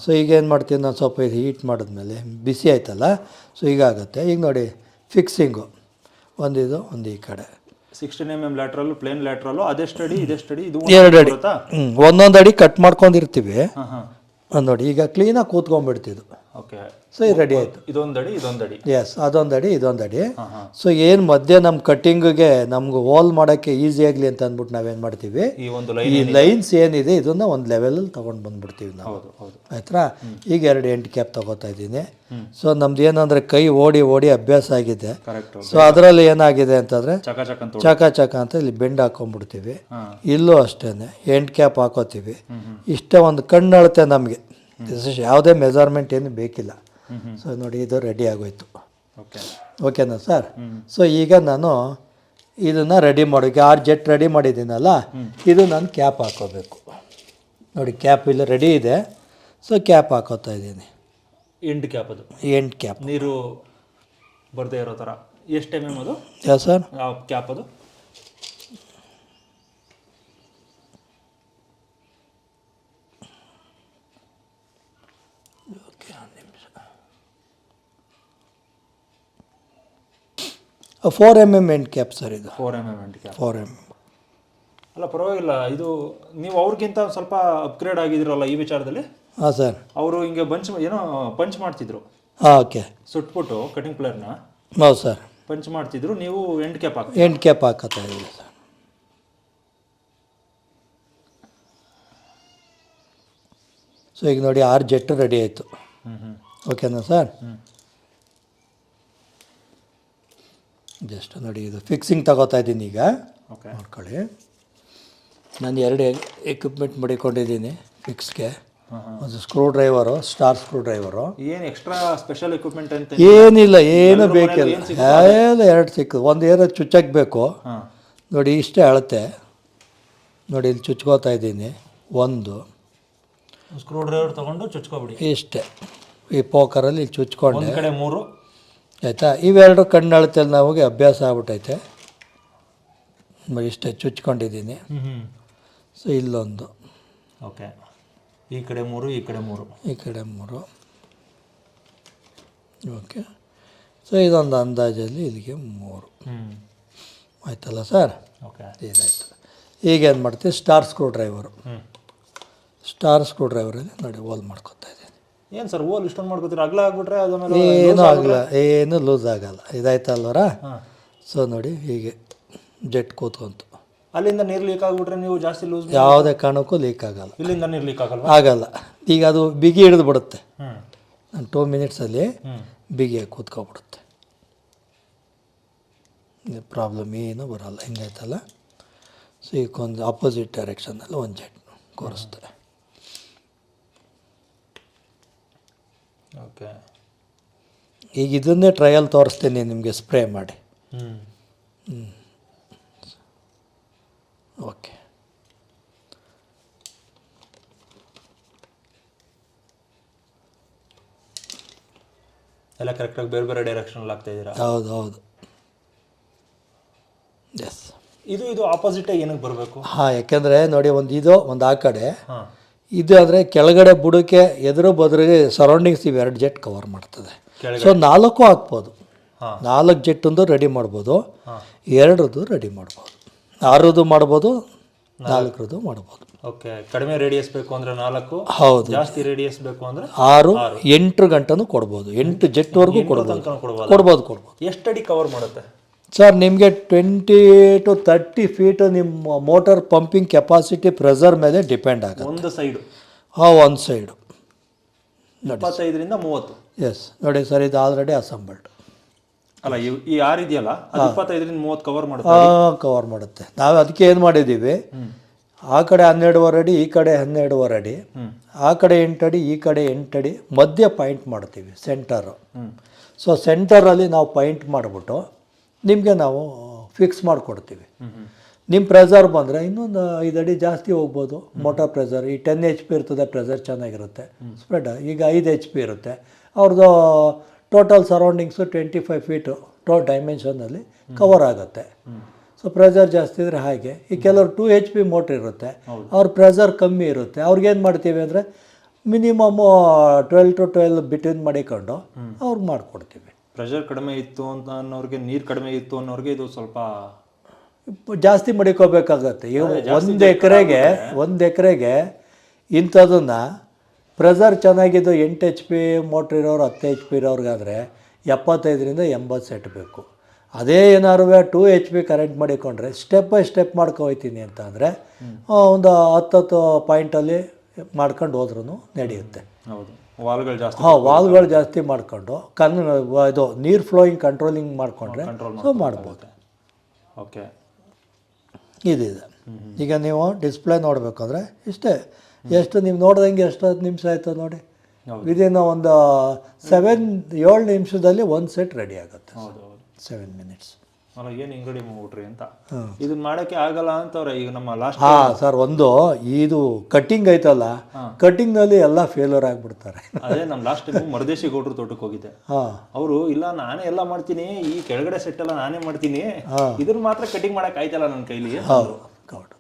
ಸೊ ಈಗ ಏನು ಮಾಡ್ತೀನಿ ನಾನು ಸ್ವಲ್ಪ ಇದು ಹೀಟ್ ಮಾಡಿದ್ಮೇಲೆ ಬಿಸಿ ಆಯ್ತಲ್ಲ ಸೊ ಈಗ ಆಗುತ್ತೆ. ಈಗ ನೋಡಿ ಫಿಕ್ಸಿಂಗು ಒಂದಿದು ಒಂದು ಈ ಕಡೆ. Sixteen M M lateral plain lateral ಅದೇ ಸ್ಟಡಿ ಇದೇ ಸ್ಟಡಿ ಇದು ಎರಡು ಅಡಿ. ಒಂದೊಂದು ಅಡಿ ಕಟ್ ಮಾಡ್ಕೊಂಡಿರ್ತೀವಿ. ನೋಡಿ ಈಗ ಕ್ಲೀನಾಗಿ ಕೂತ್ಕೊಂಡ್ಬಿಡ್ತಿದ್ದು ಓಕೆ ಸೊ ಇದು ರೆಡಿ ಆಯಿತು. ಇದೊಂದು ಅಡಿ ಇದೊಂದು ಅಡಿ ಎಸ್ ಅದೊಂದು ಅಡಿ ಇದೊಂದು ಸೊ ಏನು ಮಧ್ಯೆ ನಮ್ಮ ಕಟ್ಟಿಂಗಿಗೆ ನಮ್ಗೆ ಹೋಲ್ ಮಾಡೋಕ್ಕೆ ಈಸಿ ಆಗಲಿ ಅಂತ ಅಂದ್ಬಿಟ್ಟು ನಾವೇನು ಮಾಡ್ತೀವಿ? ಈ ಒಂದು ಲೈನ್ ಈ ಲೈನ್ಸ್ ಏನಿದೆ ಇದನ್ನ ಒಂದು ಲೆವೆಲಲ್ಲಿ ತೊಗೊಂಡು ಬಂದ್ಬಿಡ್ತೀವಿ ನಾವು. ಹೌದು ಹೌದು. ಆಯ್ತಾ ಈಗ ಎರಡು ಎಂಟು ಕ್ಯಾಪ್ ತಗೋತಾ ಇದ್ದೀನಿ. ಸೊ ನಮ್ದು ಏನಂದ್ರೆ ಕೈ ಓಡಿ ಓಡಿ ಅಭ್ಯಾಸ ಆಗಿದೆ. ಕರೆಕ್ಟ್ ಸೊ ಅದರಲ್ಲಿ ಏನಾಗಿದೆ ಅಂತಂದರೆ ಚಕ ಚಕ ಅಂತ ಚಕ ಚಕ ಅಂತ ಇಲ್ಲಿ ಬೆಂಡ್ ಹಾಕೊಂಡ್ಬಿಡ್ತೀವಿ. ಇಲ್ಲೂ ಅಷ್ಟೇ ಎಂಟು ಕ್ಯಾಪ್ ಹಾಕೋತೀವಿ. ಇಷ್ಟೇ ಒಂದು ಕಣ್ಣು ಅಳತೆ ನಮಗೆ. ಯಾವುದೇ ಮೆಜರ್ಮೆಂಟ್ ಏನು ಬೇಕಿಲ್ಲ. ಸೊ ನೋಡಿ ಇದು ರೆಡಿ ಆಗೋಯ್ತು. ಓಕೆ ಓಕೆನಾ ಸರ್ ಸೊ ಈಗ ನಾನು ಇದನ್ನು ರೆಡಿ ಮಾಡೋಕೆ ಆರು ಜೆಟ್ ರೆಡಿ ಮಾಡಿದ್ದೀನಲ್ಲ ಇದು ನಾನು ಕ್ಯಾಪ್ ಹಾಕೋಬೇಕು. ನೋಡಿ ಕ್ಯಾಪ್ ಇಲ್ಲಿ ರೆಡಿ ಇದೆ. ಸೊ ಕ್ಯಾಪ್ ಹಾಕೋತಾ ಇದ್ದೀನಿ. ಎಂಡ್ ಕ್ಯಾಪ್ ಅದು. ಎಂಟು ಕ್ಯಾಪ್ ನೀರು ಬರ್ದೇ ಇರೋ ಥರ. ಎಷ್ಟು ಎಂ ಎಂ ಅದು? ಯಾವ ಸರ್ ಕ್ಯಾಪ್ ಅದು? ಫೋರ್ ಎಂ ಎಂ ಎಂಟು ಕ್ಯಾಪ್ ಸರ್ ಇದು. Four M M end cap four M ಅಲ್ಲ ಪರವಾಗಿಲ್ಲ. ಇದು ನೀವು ಅವ್ರಿಗಿಂತ ಒಂದ್ ಸ್ವಲ್ಪ ಅಪ್ಗ್ರೇಡ್ ಆಗಿದ್ರಲ್ಲ ಈ ವಿಚಾರದಲ್ಲಿ? ಹಾಂ ಸರ್ ಅವರು ಹಿಂಗೆ ಬಂಚ್ ಏನೋ ಪಂಚ್ ಮಾಡ್ತಿದ್ರು. ಹಾಂ ಓಕೆ ಸುಟ್ಬಿಟ್ಟು ಕಟಿಂಗ್ ಪ್ಲೇರ್ನ ಹೌದು ಸರ್ ಪಂಚ್ ಮಾಡ್ತಿದ್ರು ನೀವು ಎಂಡ್ ಕ್ಯಾಪ್ ಹಾಕಿ ಎಂಡ್ ಕ್ಯಾಪ್ ಹಾಕತ್ತಾ ಇದ್ದೀವಿ ಸರ್ ಸೊ ಈಗ ನೋಡಿ ಆರು ಜೆಟ್ಟು ರೆಡಿ ಆಯಿತು. ಹ್ಞೂ ಹ್ಞೂ ಓಕೆನಾ ಸರ್ ಜಸ್ಟ್ ನೋಡಿ ಇದು ಫಿಕ್ಸಿಂಗ್ ತಗೋತಾ ಇದ್ದೀನಿ ಈಗ. ಓಕೆ ನೋಡ್ಕೊಳ್ಳಿ ನಾನು ಎರಡು ಎಕ್ವಿಪ್ಮೆಂಟ್ ಮಡಿಕೊಂಡಿದ್ದೀನಿ ಫಿಕ್ಸ್ಗೆ ಒಂದು screw driver star screw driver ಏನು ಎಕ್ಸ್ಟ್ರಾ ಸ್ಪೆಷಲ್ ಎಕ್ವಿಪ್ಮೆಂಟ್ ಅಂತ ಏನಿಲ್ಲ ಏನು ಬೇಕಿಲ್ಲ. ಏನು ಎರಡು ಸಿಕ್ಕು ಒಂದು ಏನೋ ಚುಚ್ಚಕ್ಕೆ ಬೇಕು. ನೋಡಿ ಇಷ್ಟೇ ಅಳತೆ. ನೋಡಿ ಇಲ್ಲಿ ಚುಚ್ಕೋತಾ ಇದ್ದೀನಿ. ಒಂದು. ಸ್ಕ್ರೂ ಡ್ರೈವರ್ ತೊಗೊಂಡು ಚುಚ್ಕೊಬಿಡಿ. ಇಷ್ಟೇ. ಈ ಪೋಕರಲ್ಲಿ ಇಲ್ಲಿ ಚುಚ್ಕೊಂಡೆ. ಕಡೆ ಮೂರು. ಆಯಿತಾ? ಇವೆರಡು ಕಣ್ಣಳತೆಯಲ್ಲಿ ನಾವು ನಮಗೆ ಅಭ್ಯಾಸ ಆಗ್ಬಿಟ್ಟೈತೆ ಇಷ್ಟೇ ಚುಚ್ಕೊಂಡಿದ್ದೀನಿ. ಸೊ ಇಲ್ಲೊಂದು. ಓಕೆ. ಈ ಕಡೆ ಮೂರು ಈ ಕಡೆ ಮೂರು. ಈ ಕಡೆ ಮೂರು. ಓಕೆ. ಸೊ ಇದೊಂದು ಅಂದಾಜಲ್ಲಿ ಇಲ್ಲಿಗೆ ಮೂರು. ಹ್ಞೂ ಆಯ್ತಲ್ಲ ಸರ್? ಓಕೆ. ಇದಾಯ್ತು. ಈಗೇನು ಮಾಡ್ತೀವಿ star screw driver star screw ಡ್ರೈವರಲ್ಲಿ ನೋಡಿ ಹೋಲ್ ಮಾಡ್ಕೊತಾ ಇದ್ದೀನಿ. ಏನ್ ಸರ್ ಓಲ್ ಇಷ್ಟೊಂದು ಮಾಡ್ಕೋತೀರ? ಅಗ್ಲ ಆಗ್ಬಿಟ್ರೆ ಅದಾದ್ಮೇಲೆ ಏನೂ ಆಗಲ್ಲ ಏನು ಲೂಸ್ ಆಗಲ್ಲ. ಇದಾಯ್ತಲ್ವರ ಸೊ ನೋಡಿ ಹೀಗೆ ಜೆಟ್ ಕೂತ್ಕೊಂತು. ಅಲ್ಲಿಂದ ನೀರು ಲೀಕ್ ಆಗಿಬಿಟ್ರೆ ನೀವು ಜಾಸ್ತಿ ಲೂಸ್ ಯಾವುದೇ ಕಾರಣಕ್ಕೂ ಲೀಕ್ ಆಗಲ್ಲ. ಇಲ್ಲಿಂದ ನೀರು ಲೀಕ್ ಆಗಲ್ಲ ಆಗಲ್ಲ. ಈಗ ಅದು ಬಿಗಿ ಹಿಡಿದು ಬಿಡುತ್ತೆ. ನಾನು ಟೂ ಮಿನಿಟ್ಸಲ್ಲಿ ಬಿಗಿಯಾಗಿ ಕೂತ್ಕೊಬಿಡುತ್ತೆ ಪ್ರಾಬ್ಲಮ್ ಏನೂ ಬರಲ್ಲ. ಹಿಂಗಾಯ್ತಲ್ಲ? ಸೊ ಈಗ ಒಂದು ಆಪೋಸಿಟ್ ಡೈರೆಕ್ಷನಲ್ಲಿ ಒಂದು ಜೆಟ್ ಕೂರಿಸ್ತೆ ಓಕೆ. ಈಗ ಇದನ್ನೇ ಟ್ರಯಲ್ ತೋರಿಸ್ತೀನಿ ನಿಮಗೆ ಸ್ಪ್ರೇ ಮಾಡಿ. ಹ್ಞೂ ಓಕೆ. ಎಲ್ಲ ಕರೆಕ್ಟಾಗಿ ಬೇರೆ ಬೇರೆ ಡೈರೆಕ್ಷನ್ ಆಗ್ತಾ ಇದ್ದೀರಾ? ಹೌದು ಹೌದು. ಎಸ್ ಇದು ಇದು ಆಪೋಸಿಟ್ ಏನಕ್ಕೆ ಬರಬೇಕು? ಹಾಂ ಯಾಕೆಂದರೆ ನೋಡಿ ಒಂದು ಇದು ಒಂದು ಆ ಕಡೆ. ಹಾಂ. ಇದು ಆದರೆ ಕೆಳಗಡೆ ಬುಡಕ್ಕೆ ಎದುರು ಬದರಿಗೆ ಸರೌಂಡಿಂಗ್ಸ್ ಇವು ಎರಡು ಜೆಟ್ ಕವರ್ ಮಾಡ್ತದೆ. ಸೊ ನಾಲ್ಕು ಹಾಕ್ಬೋದು. ನಾಲ್ಕು ನಾಲ್ಕು ಜೆಟ್ಟೊಂದು ರೆಡಿ ಮಾಡ್ಬೋದು. ಎರಡರದ್ದು ರೆಡಿ ಮಾಡ್ಬೋದು. ಆರದು ಮಾಡ್ಬೋದು ನಾಲ್ಕರದ್ದು ಮಾಡ್ಬೋದು. ಓಕೆ ಕಡಿಮೆ ರೇಡಿಯಸ್ ಬೇಕು ಅಂದರೆ ನಾಲ್ಕು ಹೌದು. ಜಾಸ್ತಿ ರೇಡಿಯಸ್ ಬೇಕು ಅಂದರೆ ಆರು ಎಂಟು ಗಂಟೆನೂ ಕೊಡ್ಬೋದು. ಎಂಟು ಜೆಟ್ವರೆಗೂ ಕೊಡ್ಬೋದು. ಕೊಡ್ಬೋದು? ಕೊಡ್ಬೋದು ಎಷ್ಟು ಅಡಿ ಕವರ್ ಮಾಡುತ್ತೆ? ಸರ್ ನಿಮಗೆ ಟ್ವೆಂಟಿ ಟು ತರ್ಟಿ ಫೀಟ್ ನಿಮ್ಮ ಮೋಟರ್ ಪಂಪಿಂಗ್ ಕೆಪಾಸಿಟಿ ಪ್ರೆಸರ್ ಮೇಲೆ ಡಿಪೆಂಡ್ ಆಗುತ್ತೆ. ಒಂದು ಸೈಡು ಹಾಂ ಒಂದು ಸೈಡು ಇಪ್ಪತ್ತೈದರಿಂದ ಮೂವತ್ತು. ಎಸ್ ನೋಡಿ ಸರ್ ಇದು ಆಲ್ರೆಡಿ ಅಸೆಂಬಲ್ಡ್ ಅಲ್ಲ ಈ ಆರ್ ಇದೆಯಲ್ಲ ಇಪ್ಪತ್ತೈದರಿಂದ ಮೂವತ್ತು ಕವರ್ ಮಾಡುತ್ತೆ. ಕವರ್ ಮಾಡುತ್ತೆ. ನಾವು ಅದಕ್ಕೆ ಏನು ಮಾಡಿದ್ದೀವಿ ಆ ಕಡೆ ಹನ್ನೆರಡುವರೆ ಅಡಿ ಈ ಕಡೆ ಹನ್ನೆರಡುವರೆ ಅಡಿ. ಆ ಕಡೆ ಎಂಟು ಅಡಿ ಈ ಕಡೆ ಎಂಟು ಅಡಿ ಮಧ್ಯ ಪಾಯಿಂಟ್ ಮಾಡ್ತೀವಿ ಸೆಂಟರು ಸೊ ಸೆಂಟರಲ್ಲಿ ನಾವು ಪಾಯಿಂಟ್ ಮಾಡಿಬಿಟ್ಟು ನಿಮಗೆ ನಾವು ಫಿಕ್ಸ್ ಮಾಡಿಕೊಡ್ತೀವಿ. ನಿಮ್ಮ ಪ್ರೆಸರ್ ಬಂದರೆ ಇನ್ನೊಂದು ಐದು ಅಡಿ ಜಾಸ್ತಿ ಹೋಗ್ಬೋದು. ಮೋಟಾರ್ ಪ್ರೆಸರ್ ಈ ಟೆನ್ ಎಚ್ ಪಿ ಇರ್ತದೆ ಪ್ರೆಸರ್ ಚೆನ್ನಾಗಿರುತ್ತೆ. ಸ್ಪ್ರೆಡ್ ಈಗ ಐದು ಎಚ್ ಪಿ ಇರುತ್ತೆ. ಅವ್ರದ್ದು total surroundings twenty five feet two dimensionally cover ಆಗುತ್ತೆ. ಸೊ ಪ್ರೆಸರ್ ಜಾಸ್ತಿ ಇದ್ದರೆ ಹಾಗೆ. ಈ ಕೆಲವರು ಟೂ ಎಚ್ ಪಿ ಮೋಟ್ರ್ ಇರುತ್ತೆ. ಅವ್ರ ಪ್ರೆಸರ್ ಕಮ್ಮಿ ಇರುತ್ತೆ. ಅವ್ರಿಗೇನು ಮಾಡ್ತೀವಿ ಅಂದರೆ minimum twelve to twelve between ಮಾಡಿಕೊಂಡು ಅವ್ರಿಗೆ ಮಾಡಿಕೊಡ್ತೀವಿ. ಪ್ರೆಷರ್ ಕಡಿಮೆ ಇತ್ತು ಅಂತ ಅನ್ನೋರಿಗೆ ನೀರು ಕಡಿಮೆ ಇತ್ತು ಅನ್ನೋರಿಗೆ ಇದು ಸ್ವಲ್ಪ ಜಾಸ್ತಿ ಮಡಿಕೋಬೇಕಾಗತ್ತೆ. ಒಂದು ಎಕರೆಗೆ ಒಂದು ಎಕರೆಗೆ ಇಂಥದನ್ನು ಪ್ರೆಷರ್ ಚೆನ್ನಾಗಿದ್ದು ಎಂಟು ಎಚ್ ಪಿ ಮೋಟ್ರ್ ಇರೋರು ಹತ್ತು ಎಚ್ ಪಿ ಇರೋರಿಗಾದರೆ ಎಪ್ಪತ್ತೈದರಿಂದ ಎಂಬತ್ತು ಸೆಟ್ ಬೇಕು. ಅದೇ ಏನಾರು ಟೂ ಎಚ್ ಪಿ ಕರೆಂಟ್ ಮಾಡಿಕೊಂಡ್ರೆ ಸ್ಟೆಪ್ ಬೈ ಸ್ಟೆಪ್ ಮಾಡ್ಕೊಯ್ತೀನಿ ಅಂತ ಅಂದರೆ ಒಂದು ಹತ್ತತ್ತು ಪಾಯಿಂಟಲ್ಲಿ ಮಾಡ್ಕೊಂಡು ಹೋದ್ರೂ ನಡೆಯುತ್ತೆ. ಹೌದು. ವಾಲ್ಗಳು ಜಾಸ್ತಿ ಹಾಂ ವಾಲ್ಗಳು ಜಾಸ್ತಿ ಮಾಡಿಕೊಂಡು ಕನ್ ಇದು ನೀರು ಫ್ಲೋಯಿಂಗ್ ಕಂಟ್ರೋಲಿಂಗ್ ಮಾಡಿಕೊಂಡ್ರೆ ಸೊ ಮಾಡ್ಬೋದು. ಓಕೆ. ಇದಿದೆ ಈಗ ನೀವು ಡಿಸ್ಪ್ಲೇ ನೋಡಬೇಕಂದ್ರೆ ಇಷ್ಟೇ. ಎಷ್ಟು ನೀವು ನೋಡ್ದಂಗೆ ಎಷ್ಟು ಹತ್ತು ನಿಮಿಷ ಆಯಿತು ನೋಡಿ. ವಿದಿನ್ ಒಂದು ಸೆವೆನ್ ಏಳು ನಿಮಿಷದಲ್ಲಿ ಒಂದು ಸೆಟ್ ರೆಡಿ ಆಗುತ್ತೆ. ಸೆವೆನ್ ಮಿನಿಟ್ಸ್ ಅಲ್ಲ ಏನು ಇಂಗಡಿ ಮಾಡ್ಬಿಟ್ರಿ ಅಂತ. ಇದನ್ನ ಮಾಡಕ್ಕೆ ಆಗಲ್ಲ ಅಂತವ್ರೆ ಈಗ ನಮ್ಮ ಲಾಸ್ಟ್ ಹಾ ಸರ್ ಒಂದು ಇದು ಕಟ್ಟಿಂಗ್ ಐತಲ್ಲ ಕಟ್ಟಿಂಗ್ನಲ್ಲಿ ಎಲ್ಲ ಫೇಲ್ಯೂರ್ ಆಗ್ಬಿಡ್ತಾರೆ. ಅದೇ ನಮ್ಮ ಲಾಸ್ಟ್ ಟೈಮ್ ಮರದೇಶಿ ಗೌಡ್ರು ತೋಟಕ್ಕೆ ಹೋಗಿದ್ದೆ. ಅವರು ಇಲ್ಲ ನಾನೇ ಎಲ್ಲ ಮಾಡ್ತೀನಿ ಈ ಕೆಳಗಡೆ ಸೆಟ್ ಎಲ್ಲ ನಾನೇ ಮಾಡ್ತೀನಿ. ಇದನ್ನ ಮಾತ್ರ ಕಟಿಂಗ್ ಮಾಡಕ್ ಆಯ್ತಲ್ಲ ನನ್ನ ಕೈಲಿ? ಹೌದು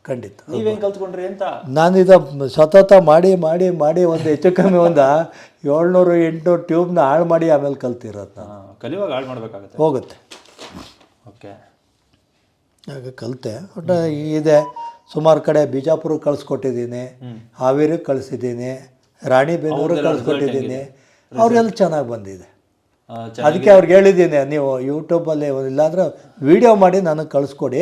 ಖಂಡಿತ ನೀವೇನ್ ಕಲ್ತ್ಕೊಂಡ್ರಿ ಅಂತ. ನಾನು ಇದ ಸತತ ಮಾಡಿ ಮಾಡಿ ಮಾಡಿ ಒಂದು ಹೆಚ್ಚು ಕಮ್ಮಿ ಒಂದು ಏಳ್ನೂರು ಎಂಟುನೂರು ಟ್ಯೂಬ್ನ ಹಾಳು ಮಾಡಿ ಆಮೇಲೆ ಕಲ್ತಿರತ್ತ ನಾನು. ಕಲಿಯುವಾಗ ಹಾಳು ಮಾಡ್ಬೇಕಾಗತ್ತೆ. ಹೋಗುತ್ತೆ. ಓಕೆ. ಆಗ ಕಲಿತೆ. ಬಟ್ ಇದೆ. ಸುಮಾರು ಕಡೆ ಬಿಜಾಪುರಕ್ಕೆ ಕಳಿಸ್ಕೊಟ್ಟಿದ್ದೀನಿ ಹಾವೇರಿಗೆ ಕಳಿಸಿದ್ದೀನಿ ರಾಣಿಬೆನ್ನೂರಿಗೆ ಕಳಿಸ್ಕೊಟ್ಟಿದ್ದೀನಿ. ಅವ್ರೆಲ್ಲ ಚೆನ್ನಾಗಿ ಬಂದಿದೆ. ಅದಕ್ಕೆ ಅವ್ರಿಗೆ ಹೇಳಿದ್ದೀನಿ ನೀವು ಯೂಟ್ಯೂಬಲ್ಲಿ ಇಲ್ಲಾಂದ್ರೆ ವಿಡಿಯೋ ಮಾಡಿ ನನಗೆ ಕಳಿಸ್ಕೊಡಿ.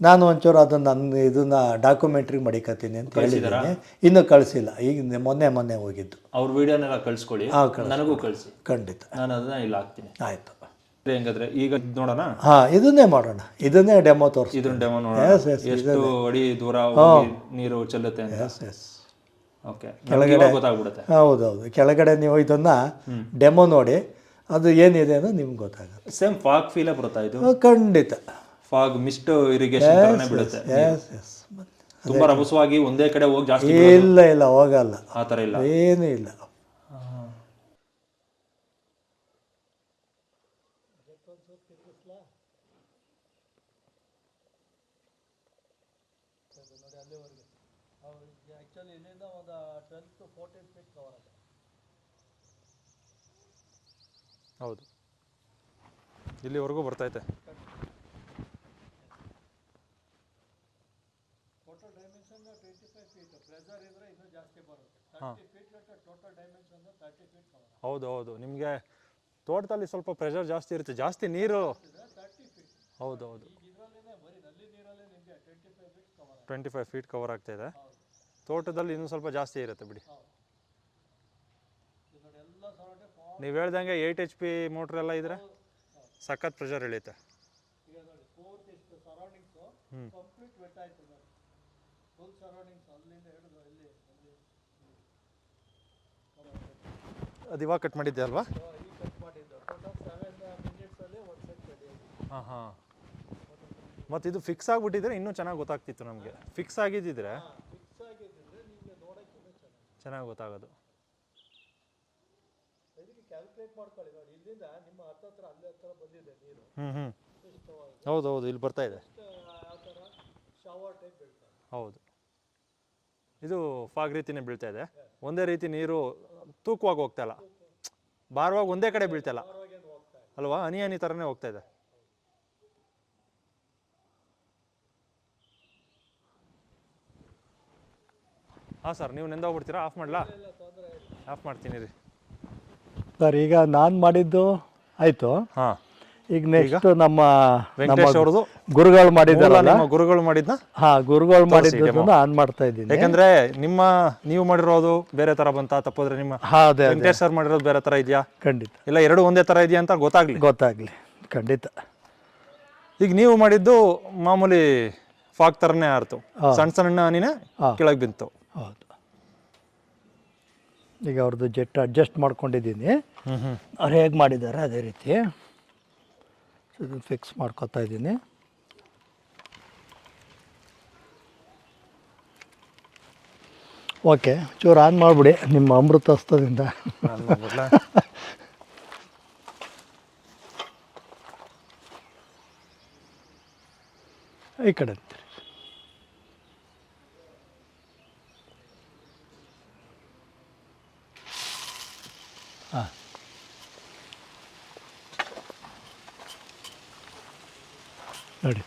ನಾನು ಒಂಚೂರು ಅದನ್ನು ನನ್ನ ಇದನ್ನ ಡಾಕ್ಯುಮೆಂಟ್ರಿ ಮಡಿಕತ್ತೀನಿ ಅಂತ ಹೇಳಿದ್ದೀನಿ. ಇನ್ನೂ ಕಳಿಸಿಲ್ಲ. ಈಗ ಮೊನ್ನೆ ಮೊನ್ನೆ ಹೋಗಿದ್ದು. ಅವ್ರ ವಿಡಿಯೋನೆಲ್ಲ ಕಳಿಸ್ಕೊಡಿ. ಹಾಂ ನನಗೂ ಕಳಿಸಿ. ಖಂಡಿತ. ನಾನು ಅದನ್ನ ಇಲ್ಲಿ ಹಾಕ್ತೀನಿ. ಆಯಿತು. ಹೆಂಗಾದ್ರೆ ಈಗ ಇದ್ ನೋಡೋಣ? ಹಾ ಇದನ್ನೇ ಮಾಡೋಣ. ಇದನ್ನೇ ಡೆಮೋ ತೋರಿಸಿ ಇದನ್ನ ಡೆಮೋ ನೋಡೋಣ. Yes, yes, ಎಷ್ಟು ಅಡಿ ದೂರ ಹೋಗಿ ನೀರು ಚೆಲ್ಲುತ್ತೆ ಅಂತ? ಎಸ್ ಎಸ್ ಓಕೆ ಕೆಳಗಡೆ ಗೊತ್ತಾಗ್ಬಿಡುತ್ತೆ. ಹೌದೌದು. ಕೆಳಗಡೆ ನೀವು ಇದನ್ನ ಡೆಮೋ ನೋಡಿ ಅದು ಏನಿದೆ ಅಂತ ನಿಮ್ಗೆ ಗೊತ್ತಾಗುತ್ತೆ. ಸೇಮ್ ಫಾಗ್ ಫೀಲ್ ಬರುತ್ತಾ ಇದು? ಆ, ಖಂಡಿತ. ಫಾಗ್ ಮಿಸ್ಟ್ ಇರಿಗೇಷನ್ ತರನೇ ಬಿಡುತ್ತೆ. ಎಸ್ ಎಸ್ ತುಂಬಾ ರಭಸವಾಗಿ ಒಂದೇ ಕಡೆ ಹೋಗಿ ಜಾಸ್ತಿ ಇಲ್ಲ ಇಲ್ಲ ಹೋಗಲ್ಲ ಆ ಥರ ಇಲ್ಲ. ಏನೂ ಇಲ್ಲ. ಹೌದು. ಇಲ್ಲಿವರೆಗೂ ಬರ್ತೈತೆ. ಹೌದು ಹೌದು. ನಿಮಗೆ ತೋಟದಲ್ಲಿ ಸ್ವಲ್ಪ ಪ್ರೆಷರ್ ಜಾಸ್ತಿ ಇರುತ್ತೆ. ಜಾಸ್ತಿ ನೀರು. ಹೌದು ಹೌದು. ಟ್ವೆಂಟಿ ಫೈವ್ ಫೀಟ್ ಕವರ್ ಆಗ್ತಾ ಇದೆ. ತೋಟದಲ್ಲಿ ಇನ್ನೂ ಸ್ವಲ್ಪ ಜಾಸ್ತಿ ಇರುತ್ತೆ ಬಿಡಿ. ನೀವು ಹೇಳ್ದಂಗೆ ಏಯ್ಟ್ ಎಚ್ ಪಿ ಮೋಟ್ರ್ ಎಲ್ಲ ಇದ್ರೆ ಸಖತ್ ಪ್ರೆಷರ್ ಇಳಿಯುತ್ತೆ ಹ್ಞೂ ಅದು ಇವಾಗ ಕಟ್ ಮಾಡಿದ್ದೆ ಅಲ್ವಾ? ಹಾಂ ಹಾಂ ಮತ್ತು ಇದು ಫಿಕ್ಸ್ ಆಗಿಬಿಟ್ಟಿದ್ರೆ ಇನ್ನೂ ಚೆನ್ನಾಗಿ ಗೊತ್ತಾಗ್ತಿತ್ತು ನಮಗೆ. ಫಿಕ್ಸ್ ಆಗಿದ್ದಿದ್ರೆ ಚೆನ್ನಾಗಿ ಗೊತ್ತಾಗೋದು. ಹ್ಞೂ ಹ್ಞೂ ಹೌದು ಹೌದು ಇಲ್ಲಿ ಬರ್ತಾ ಇದೆ. ಹೌದು. ಇದು ಫಾಗ್ ರೀತಿನೇ ಬೀಳ್ತಾ ಇದೆ. ಒಂದೇ ರೀತಿ ನೀರು ತೂಕವಾಗಿ ಹೋಗ್ತಾ ಇಲ್ಲ. ಭಾರವಾಗಿ ಒಂದೇ ಕಡೆ ಬೀಳ್ತಾ ಇಲ್ಲ. ಅಲ್ವಾ? ಹನಿ ಹನಿ ಥರನೇ ಹೋಗ್ತಾ ಇದೆ. ಹಾಂ ಸರ್ ನೀವು ನೆಂದೋಗ್ಬಿಡ್ತೀರಾ? ಆಫ್ ಮಾಡಲಾ? ಆಫ್ ಮಾಡ್ತೀನಿ ರೀ. ಸರ್ ಈಗ ನಾನು ಮಾಡಿದ್ದು ಆಯ್ತು. ಹಾ. ಈಗ ನೆಕ್ಸ್ಟ್ ನಮ್ಮ ವೆಂಕಟೇಶ್ ಅವ್ರದ್ದು ಗುರುಗಳು ನಿಮ್ಮ ಗುರುಗಳು ಮಾಡಿದ್ನ? ಹಾ ಗುರುಗಳು ಮಾಡಿದ್ದು ಆನ್ ಮಾಡ್ತಾ ಇದ್ದೀನಿ. ಯಾಕಂದ್ರೆ ನಿಮ್ಮ ನೀವು ಮಾಡಿರೋದು ಬೇರೆ ತರ ಬಂತ? ತಪ್ಪಿದ್ರೆ ನಿಮ್ಮ ಹಾ ಅದೇ ಅದೇ. ವೆಂಕಟೇಶ್ ಸರ್ ಮಾಡಿರೋದು ಬೇರೆ ತರ ಇದೆಯಾ? ಖಂಡಿತ. ಇಲ್ಲ ಎರಡು ಒಂದೇ ತರ ಇದೆಯಾ ಅಂತ ಗೊತ್ತಾಗ್ಲಿ? ಗೊತ್ತಾಗ್ಲಿ. ಖಂಡಿತ. ಈಗ ನೀವು ಮಾಡಿದ್ದು ಮಾಮೂಲಿ ಫಾಕ್ ತರನೇ ಆರ್ತು ಸಣ್ಣ ಸಣ್ಣ ಹನಿನೇ ಕೆಳಗೆ ಬಿಂತು ಹೌದು. ಈಗ ಅವ್ರದ್ದು ಜೆಟ್ ಅಡ್ಜಸ್ಟ್ ಮಾಡ್ಕೊಂಡಿದ್ದೀನಿ. ಅವ್ರು ಹೇಗೆ ಮಾಡಿದ್ದಾರೆ ಅದೇ ರೀತಿ. ಫಿಕ್ಸ್ ಮಾಡ್ಕೊತಾ ಇದ್ದೀನಿ. ಓಕೆ ಚೂರು ಆನ್ ಮಾಡಿಬಿಡಿ ನಿಮ್ಮ ಅಮೃತ ಹಸ್ತದಿಂದ ಈ ಕಡೆ. ಹಾಂ. ನೋಡಿ.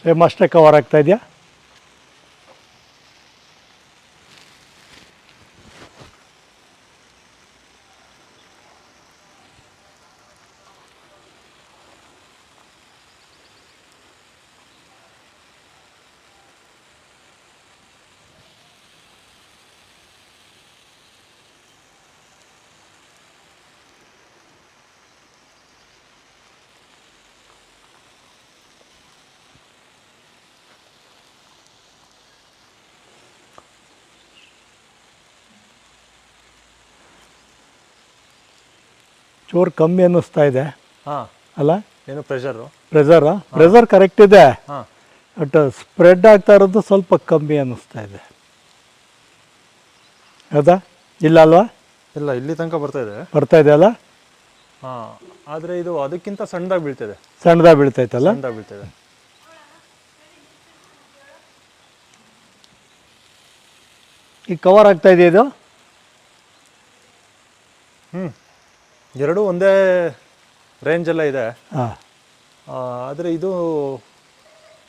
ಸೇಮ್ ಅಷ್ಟೇ ಕವರ್ ಆಗ್ತಾ ಇದೆಯಾ? ಚೂರು ಕಮ್ಮಿ ಅನ್ನಿಸ್ತಾ ಇದೆ. ಹಾ. ಅಲ್ಲ? ಏನು ಪ್ರೆಷರು ಪ್ರೆಸರಾ ಪ್ರೆಸರ್ ಕರೆಕ್ಟ್ ಇದೆ. ಹಾ. ಬಟ್ ಸ್ಪ್ರೆಡ್ ಆಗ್ತಾ ಇರೋದು ಸ್ವಲ್ಪ ಕಮ್ಮಿ ಅನ್ನಿಸ್ತಾ ಇದೆ. ಹೌದಾ? ಇಲ್ಲ ಅಲ್ವಾ? ಇಲ್ಲ ಇಲ್ಲಿ ತನಕ ಬರ್ತಾ ಇದೆ. ಬರ್ತಾ ಇದೆ ಅಲ್ಲ? ಹಾ. ಆದ್ರೆ ಇದು ಅದಕ್ಕಿಂತ ಸಣ್ಣದಾಗಿ ಬೀಳ್ತಿದೆ. ಸಣ್ಣದಾಗಿ ಬೀಳ್ತೈತಲ್ಲ? ಸಣ್ಣದಾಗಿ ಬೀಳ್ತಿದೆ. ಈಗ ಕವರ್ ಆಗ್ತಾ ಇದೆಯಾ ಇದು? ಹ್ಮ್. ಎರಡೂ ಒಂದೇ ರೇಂಜ್ ಎಲ್ಲ ಇದೆ. ಹಾಂ. ಆದ್ರೆ ಇದು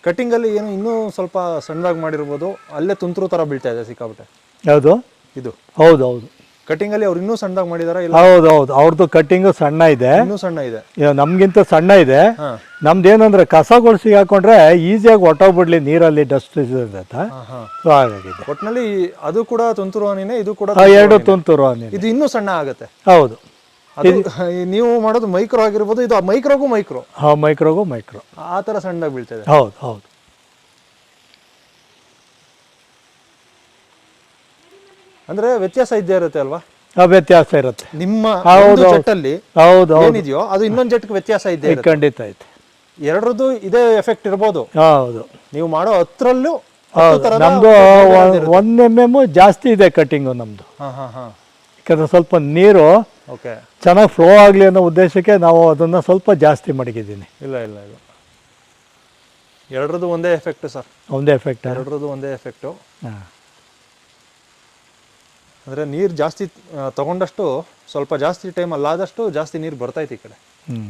ಕಟ್ಟಿಂಗಲ್ಲಿ ಏನು ಇನ್ನೂ ಸ್ವಲ್ಪ ಸಣ್ಣದಾಗಿ ಮಾಡಿರ್ಬೋದು. ಅಲ್ಲೇ ತುಂತುರು ಥರ ಬೀಳ್ತಾ ಇದೆ ಸಿಕ್ಕಾಬಿಟ್ಟೆ ಯಾವುದು? ಇದು. ಹೌದು ಹೌದು. ಕಟ್ಟಿಂಗಲ್ಲಿ ಅವ್ರು ಇನ್ನೂ ಸಣ್ಣದಾಗಿ ಮಾಡಿದಾರ ಇಲ್ಲ? ಹೌದು ಹೌದು. ಅವ್ರದ್ದು ಕಟ್ಟಿಂಗು ಸಣ್ಣ ಇದೆ. ಇನ್ನೂ ಸಣ್ಣ ಇದೆ. ನಮಗಿಂತ ನಮ್ಗಿಂತ ಸಣ್ಣ ಇದೆ. ನಮ್ದೇನಂದ್ರೆ ನಮ್ದು ಏನಂದ್ರೆ ಕಸಗಳು ಸಿಗಾಕೊಂಡ್ರೆ ಈಸಿಯಾಗಿ ಹೊಟ್ಟೋಗ್ಬಿಡ್ಲಿ ನೀರಲ್ಲಿ ಡಸ್ಟ್ ಹಾ ಹಾ. ಸೊ ಹಾಗಾಗಿದೆ ಒಟ್ಟಿನಲ್ಲಿ ಅದು ಕೂಡ ತುಂತುರು ಹನಿನೇ ಇದು ಕೂಡ ಆ, ಎರಡು ತುಂತುರು ಅನ್ನಿ ಇದು ಇನ್ನೂ ಸಣ್ಣ ಆಗುತ್ತೆ. ಹೌದು. ನೀವು ಮಾಡೋದು ಮೈಕ್ರೋ ಆಗಿರ್ಬೋದು ಇದು ಮೈಕ್ರೋಗೂ ಮೈಕ್ರೋ. ಹಾ ಮೈಕ್ರೋಗೂ ಮೈಕ್ರೋ. ಆ ಥರ ಸಣ್ಣದಾಗಿ ಬೀಳ್ತದೆ. ಹೌದು ಹೌದು. ಅಂದ್ರೆ ವ್ಯತ್ಯಾಸ ಇದ್ದೇ ಇರುತ್ತೆ ಅಲ್ವಾ? ವ್ಯತ್ಯಾಸ ಇರುತ್ತೆ. ನಿಮ್ಮ. ಜೆಟ್ಟಲ್ಲಿ ಹೌದು ಏನಿದೆಯೋ ಅದು ಇನ್ನೊಂದು ಜೆಟ್ಗೆ ವ್ಯತ್ಯಾಸ ಇದೆ ಖಂಡಿತ ಐತೆ ಎರಡರದ್ದು ಇದೇ ಎಫೆಕ್ಟ್ ಇರ್ಬೋದು. ಹೌದು. ನೀವು ಮಾಡೋ ಹತ್ರಲ್ಲೂ ನಮ್ದು ಒನ್ ಎಂ ಎಂ ಜಾಸ್ತಿ ಇದೆ ಕಟಿಂಗ್ ನಮ್ದು. ಹಾ ಹಾ ಹಾ. ಯಾಕಂದ್ರೆ ಸ್ವಲ್ಪ ನೀರು ಓಕೆ. ಚೆನ್ನಾಗಿ ಫ್ಲೋ ಆಗಲಿ ಅನ್ನೋ ಉದ್ದೇಶಕ್ಕೆ ನಾವು ಅದನ್ನು ಸ್ವಲ್ಪ ಜಾಸ್ತಿ ಮಡಗಿದ್ದೀನಿ. ಇಲ್ಲ ಇಲ್ಲ ಇಲ್ಲ. ಎರಡರದ್ದು ಒಂದೇ ಎಫೆಕ್ಟ್ ಸರ್ ಒಂದೇ ಎಫೆಕ್ಟ್ ಎರಡರದ್ದು ಒಂದೇ ಎಫೆಕ್ಟು ಹಾಂ. ಅಂದರೆ ನೀರು ಜಾಸ್ತಿ ತಗೊಂಡಷ್ಟು ಸ್ವಲ್ಪ ಜಾಸ್ತಿ ಟೈಮ್ ಅಲ್ಲಾದಷ್ಟು ಜಾಸ್ತಿ ನೀರು ಬರ್ತೈತೆ ಈ ಕಡೆ. ಹ್ಞೂ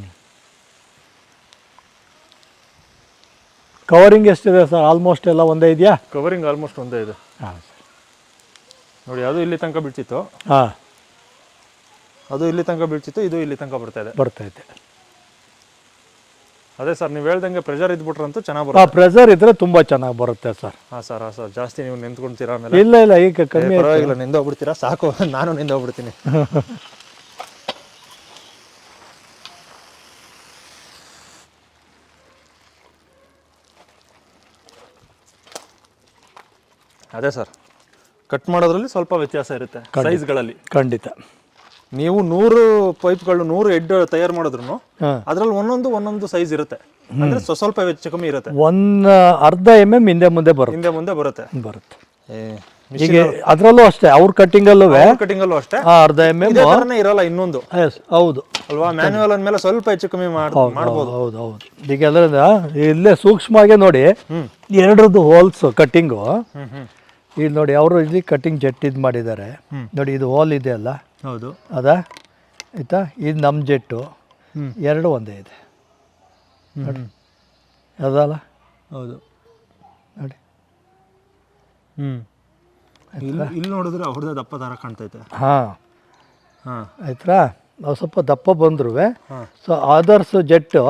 ಕವರಿಂಗ್ ಎಷ್ಟಿದೆ ಸರ್ ಆಲ್ಮೋಸ್ಟ್ ಎಲ್ಲ ಒಂದೇ ಇದೆಯಾ? ಕವರಿಂಗ್ ಆಲ್ಮೋಸ್ಟ್ ಒಂದೇ ಇದೆ. ಹಾಂ ನೋಡಿ ಅದು ಇಲ್ಲಿ ತನಕ ಬಿಡ್ತಿತ್ತು ಹಾಂ. ಅದು ಇಲ್ಲಿ ತನಕ ಬೀಳ್ತಿತ್ತು ಇದು ಇಲ್ಲಿ ತನಕ ಬರ್ತಾ ಇದೆ. ಬರ್ತಾ ಇದೆ. ಅದೇ ಸರ್ ನೀವು ಹೇಳ್ದಂಗೆ ಪ್ರೆಷರ್ ಇದ್ಬಿಟ್ರಂತೂ ಚೆನ್ನಾಗಿ ಆ ಬರುತ್ತೆ. ಪ್ರೆಷರ್ ಇದ್ರೆ ತುಂಬಾ ಚೆನ್ನಾಗಿ ಬರುತ್ತೆ ಸರ್. ಹಾಂ ಸರ್ ಹಾಂ ಸರ್ ಜಾಸ್ತಿ ನೀವು ನಿಂತ್ಕೊಂತೀರಾ ಆಮೇಲೆ? ಇಲ್ಲ ಇಲ್ಲ ಈಗ ಏ, ಕಮ್ಮಿ ಪರವಾಗಿಲ್ಲ ನಿಂದೋಗ್ಬಿಡ್ತೀರಾ ಸಾಕು ನಾನು ನಿಂದೋಗ್ಬಿಡ್ತೀನಿ ಅದೇ ಸರ್ ಕಟ್ ಮಾಡೋದ್ರಲ್ಲಿ ಸ್ವಲ್ಪ ವ್ಯತ್ಯಾಸ ಇರುತ್ತೆ ಸೈಜ್ಗಳಲ್ಲಿ ಖಂಡಿತ. ನೀವು ನೂರು ಪೈಪ್ಗಳು ನೂರು ಹೆಡ್ ತಯಾರು ಮಾಡಿದ್ರು ಅದ್ರಲ್ಲಿ ಒಂದೊಂದು ಒಂದೊಂದು ಸೈಜ್ ಇರುತ್ತೆ. ಅಂದ್ರೆ ಸ್ವ- ಸ್ವಲ್ಪ ಹೆಚ್ಚು ಕಮ್ಮಿ ಇರುತ್ತೆ. ಒಂದ್ ಅರ್ಧ ಎಂ ಎಂ ಹಿಂದೆ ಮುಂದೆ ಬರುತ್ತೆ. ಹಿಂದೆ ಮುಂದೆ ಬರುತ್ತೆ. ಬರುತ್ತೆ. ಅದ್ರಲ್ಲೂ ಈಗ ಅದರಲ್ಲೂ ಅಷ್ಟೇ ಅವ್ರ ಕಟ್ಟಿಂಗಲ್ಲೂ ಕಟಿಂಗ್ ಅಲ್ಲೂ ಅಷ್ಟೇ. ಅರ್ಧ ಎಂ ಎಂ ಇರಲ್ಲ ಇನ್ನೊಂದು. ಹೌದು. ಅಲ್ವಾ? ಮ್ಯಾನ್ಯುವಲ್ ಅಂದ್ಮೇಲೆ ಸ್ವಲ್ಪ ಹೆಚ್ಚು ಕಮ್ಮಿ ಮಾಡ್ ಮಾಡ್ಬೋದು. ಹೌದು ಹೌದು ಈಗ ಅದರಿಂದ ಇಲ್ಲೇ ಸೂಕ್ಷ್ಮವಾಗಿ ನೋಡಿ ಎರಡರದ್ದು ಹೋಲ್ಸ್ ಕಟ್ಟಿಂಗು ಇಲ್ಲಿ ನೋಡಿ ಅವರು ಇಲ್ಲಿ ಕಟ್ಟಿಂಗ್ ಜೆಟ್ ಇದು ಮಾಡಿದ್ದಾರೆ. ನೋಡಿ ಇದು ಹೋಲ್ ಇದೆ ಅಲ್ಲ? ಹೌದು. ಅದಾ? ಆಯಿತಾ? ಇದು ನಮ್ಮ ಜೆಟ್ಟು. ಎರಡು ಒಂದೇ ಇದೆ. ನೋಡಿ. ಅದಲ್ಲ ಹೌದು. ನೋಡಿ. ಹ್ಞೂ ಇಲ್ಲಿ ಇಲ್ಲಿ ನೋಡಿದ್ರೆ ಅವ್ರದ್ದು ದಪ್ಪ ದಾರ ಕಾಣ್ತೈತೆ. ಹಾಂ. ಹಾಂ. ಆಯ್ತಾ? ನಾವು ಸ್ವಲ್ಪ ದಪ್ಪ ಬಂದ್ರು. ಸೊ ಅದರ್ಸ್ ಜೆಟ್ಟು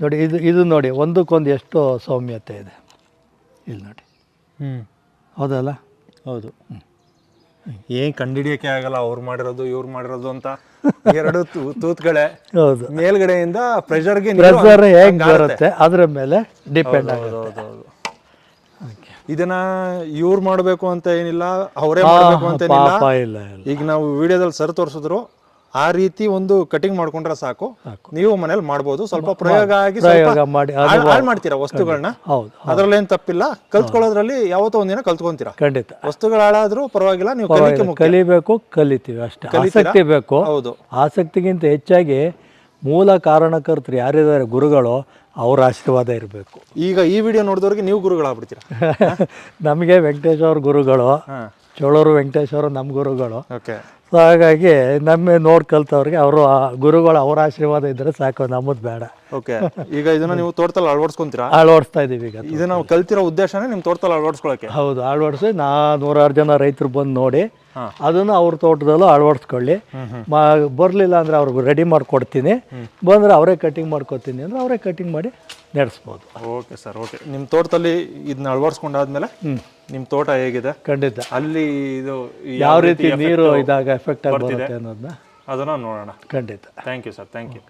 ನೋಡಿ ಇದು ಇದು ನೋಡಿ ಒಂದಕ್ಕೊಂದು ಎಷ್ಟು ಸೌಮ್ಯತೆ ಇದೆ. ಇಲ್ಲಿ ನೋಡಿ. ಹ್ಞೂ ಹೌದಲ್ಲ? ಹೌದು. ಏನ್ ಕಂಡಿಡಿಯಕ್ಕೆ ಆಗಲ್ಲ ಅವ್ರು ಮಾಡಿರೋದು ಇವ್ರು ಮಾಡಿರೋದು ಅಂತ ಎರಡು ತೂತ್ಗಳೇ. ಹೌದು. ಮೇಲ್ಗಡೆಯಿಂದ ಪ್ರೆಷರ್ಗೆ ಪ್ರೆಷರ್ ಹೇಗೆ ಬರುತ್ತೆ ಅದ್ರ ಮೇಲೆ ಡಿಪೆಂಡ್ ಆಗುತ್ತೆ. ಇದನ್ನ ಇವ್ರು ಮಾಡ್ಬೇಕು ಅಂತ ಏನಿಲ್ಲ ಅವರೇ ಮಾಡಬೇಕು ಅಂತ ಏನಿಲ್ಲ. ಈಗ ನಾವು ವಿಡಿಯೋದಲ್ಲಿ ಸರ್ ತೋರಿಸಿದ್ರು ಆ ರೀತಿ ಒಂದು ಕಟಿಂಗ್ ಮಾಡ್ಕೊಂಡ್ರೆ ಸಾಕು. ನೀವು ಮನೇಲಿ ಮಾಡ್ಬೋದು. ಸ್ವಲ್ಪ ಪ್ರಯೋಗ ಆಗಿ ಹಾಳು ಮಾಡ್ತೀರಾ ವಸ್ತುಗಳನ್ನ ಅದರಲ್ಲಿ ಏನ್ ತಪ್ಪಿಲ್ಲ. ಕಲ್ತ್ಕೊಳ್ಳೋದ್ರಲ್ಲಿ ಯಾವತ್ತೋ ಒಂದಿನ ಕಲ್ತ್ಕೊಂತೀರಾ. ಖಂಡಿತ. ವಸ್ತುಗಳು ಹಾಳಾದ್ರೂ ಪರವಾಗಿಲ್ಲ ನೀವು ಕಲಿಬೇಕು ಕಲಿತೀವಿ ಅಷ್ಟೇ. ಆಸಕ್ತಿ ಬೇಕು. ಹೌದು. ಆಸಕ್ತಿಗಿಂತ ಹೆಚ್ಚಾಗಿ ಮೂಲ ಕಾರಣಕರ್ತರು ಯಾರಿದ್ದಾರೆ ಗುರುಗಳು ಅವ್ರ ಆಶೀರ್ವಾದ ಇರಬೇಕು. ಈಗ ಈ ವಿಡಿಯೋ ನೋಡಿದವ್ರಿಗೆ ನೀವು ಗುರುಗಳಾಗ್ಬಿಡ್ತೀರಾ? ನಮಗೆ ವೆಂಕಟೇಶ್ ಅವ್ರ ಗುರುಗಳು. ಚೋಳೂರು ವೆಂಕಟೇಶ್ ಅವರು ನಮ್ಮ ಗುರುಗಳು. ಓಕೆ. ಸೊ ಹಾಗಾಗಿ ನಮ್ಮ ನೋಡಿ ಕಲ್ತವ್ರಿಗೆ ಅವರು ಆ ಗುರುಗಳು ಅವರ ಆಶೀರ್ವಾದ ಇದ್ದರೆ ಸಾಕು ನಮ್ಮದು ಬೇಡ. ಓಕೆ. ಈಗ ಇದನ್ನ ನೀವು ತೋಟದಲ್ಲಿ ಅಳವಡಿಸ್ಕೊಂತೀರಾ? ಅಳವಡಿಸ್ತಾ ಇದೀವಿ ಈಗ ಇದು ನಾವು ಕಲ್ತಿರೋ ಉದ್ದೇಶನೇ ನಿಮ್ ತೋಟದಲ್ಲಿ ಅಳವಡಿಸ್ಕೊಳಕ್ಕೆ? ಹೌದು ಅಳವಡಿಸಿ ನಾ ನೂರಾರು ಜನ ರೈತರು ಬಂದು ನೋಡಿ ಅದನ್ನು ಅವ್ರ ತೋಟದಲ್ಲೂ ಅಳವಡಿಸ್ಕೊಳ್ಳಿ. ಮಾ ಬರಲಿಲ್ಲ ಅಂದರೆ ಅವ್ರಿಗೆ ರೆಡಿ ಮಾಡಿಕೊಡ್ತೀನಿ. ಬಂದರೆ ಅವರೇ ಕಟಿಂಗ್ ಮಾಡ್ಕೊತೀನಿ ಅಂದರೆ ಅವರೇ ಕಟಿಂಗ್ ಮಾಡಿ ನಡೆಸ್ಬೋದು. Okay sir okay. ನಿಮ್ಮ ತೋಟದಲ್ಲಿ ಇದನ್ನ ಅಳವಡಿಸ್ಕೊಂಡಾದ್ಮೇಲೆ ನಿಮ್ಮ ತೋಟ ಹೇಗಿದೆ? ಖಂಡಿತ. ಅಲ್ಲಿ ಇದು ಯಾವ ರೀತಿ ನೀರು ಇದಾಗ ಎಫೆಕ್ಟ್ ಆಗಿ ಅನ್ನೋದನ್ನ ಅದನ್ನ ನೋಡೋಣ. ಖಂಡಿತ. Thank you sir thank you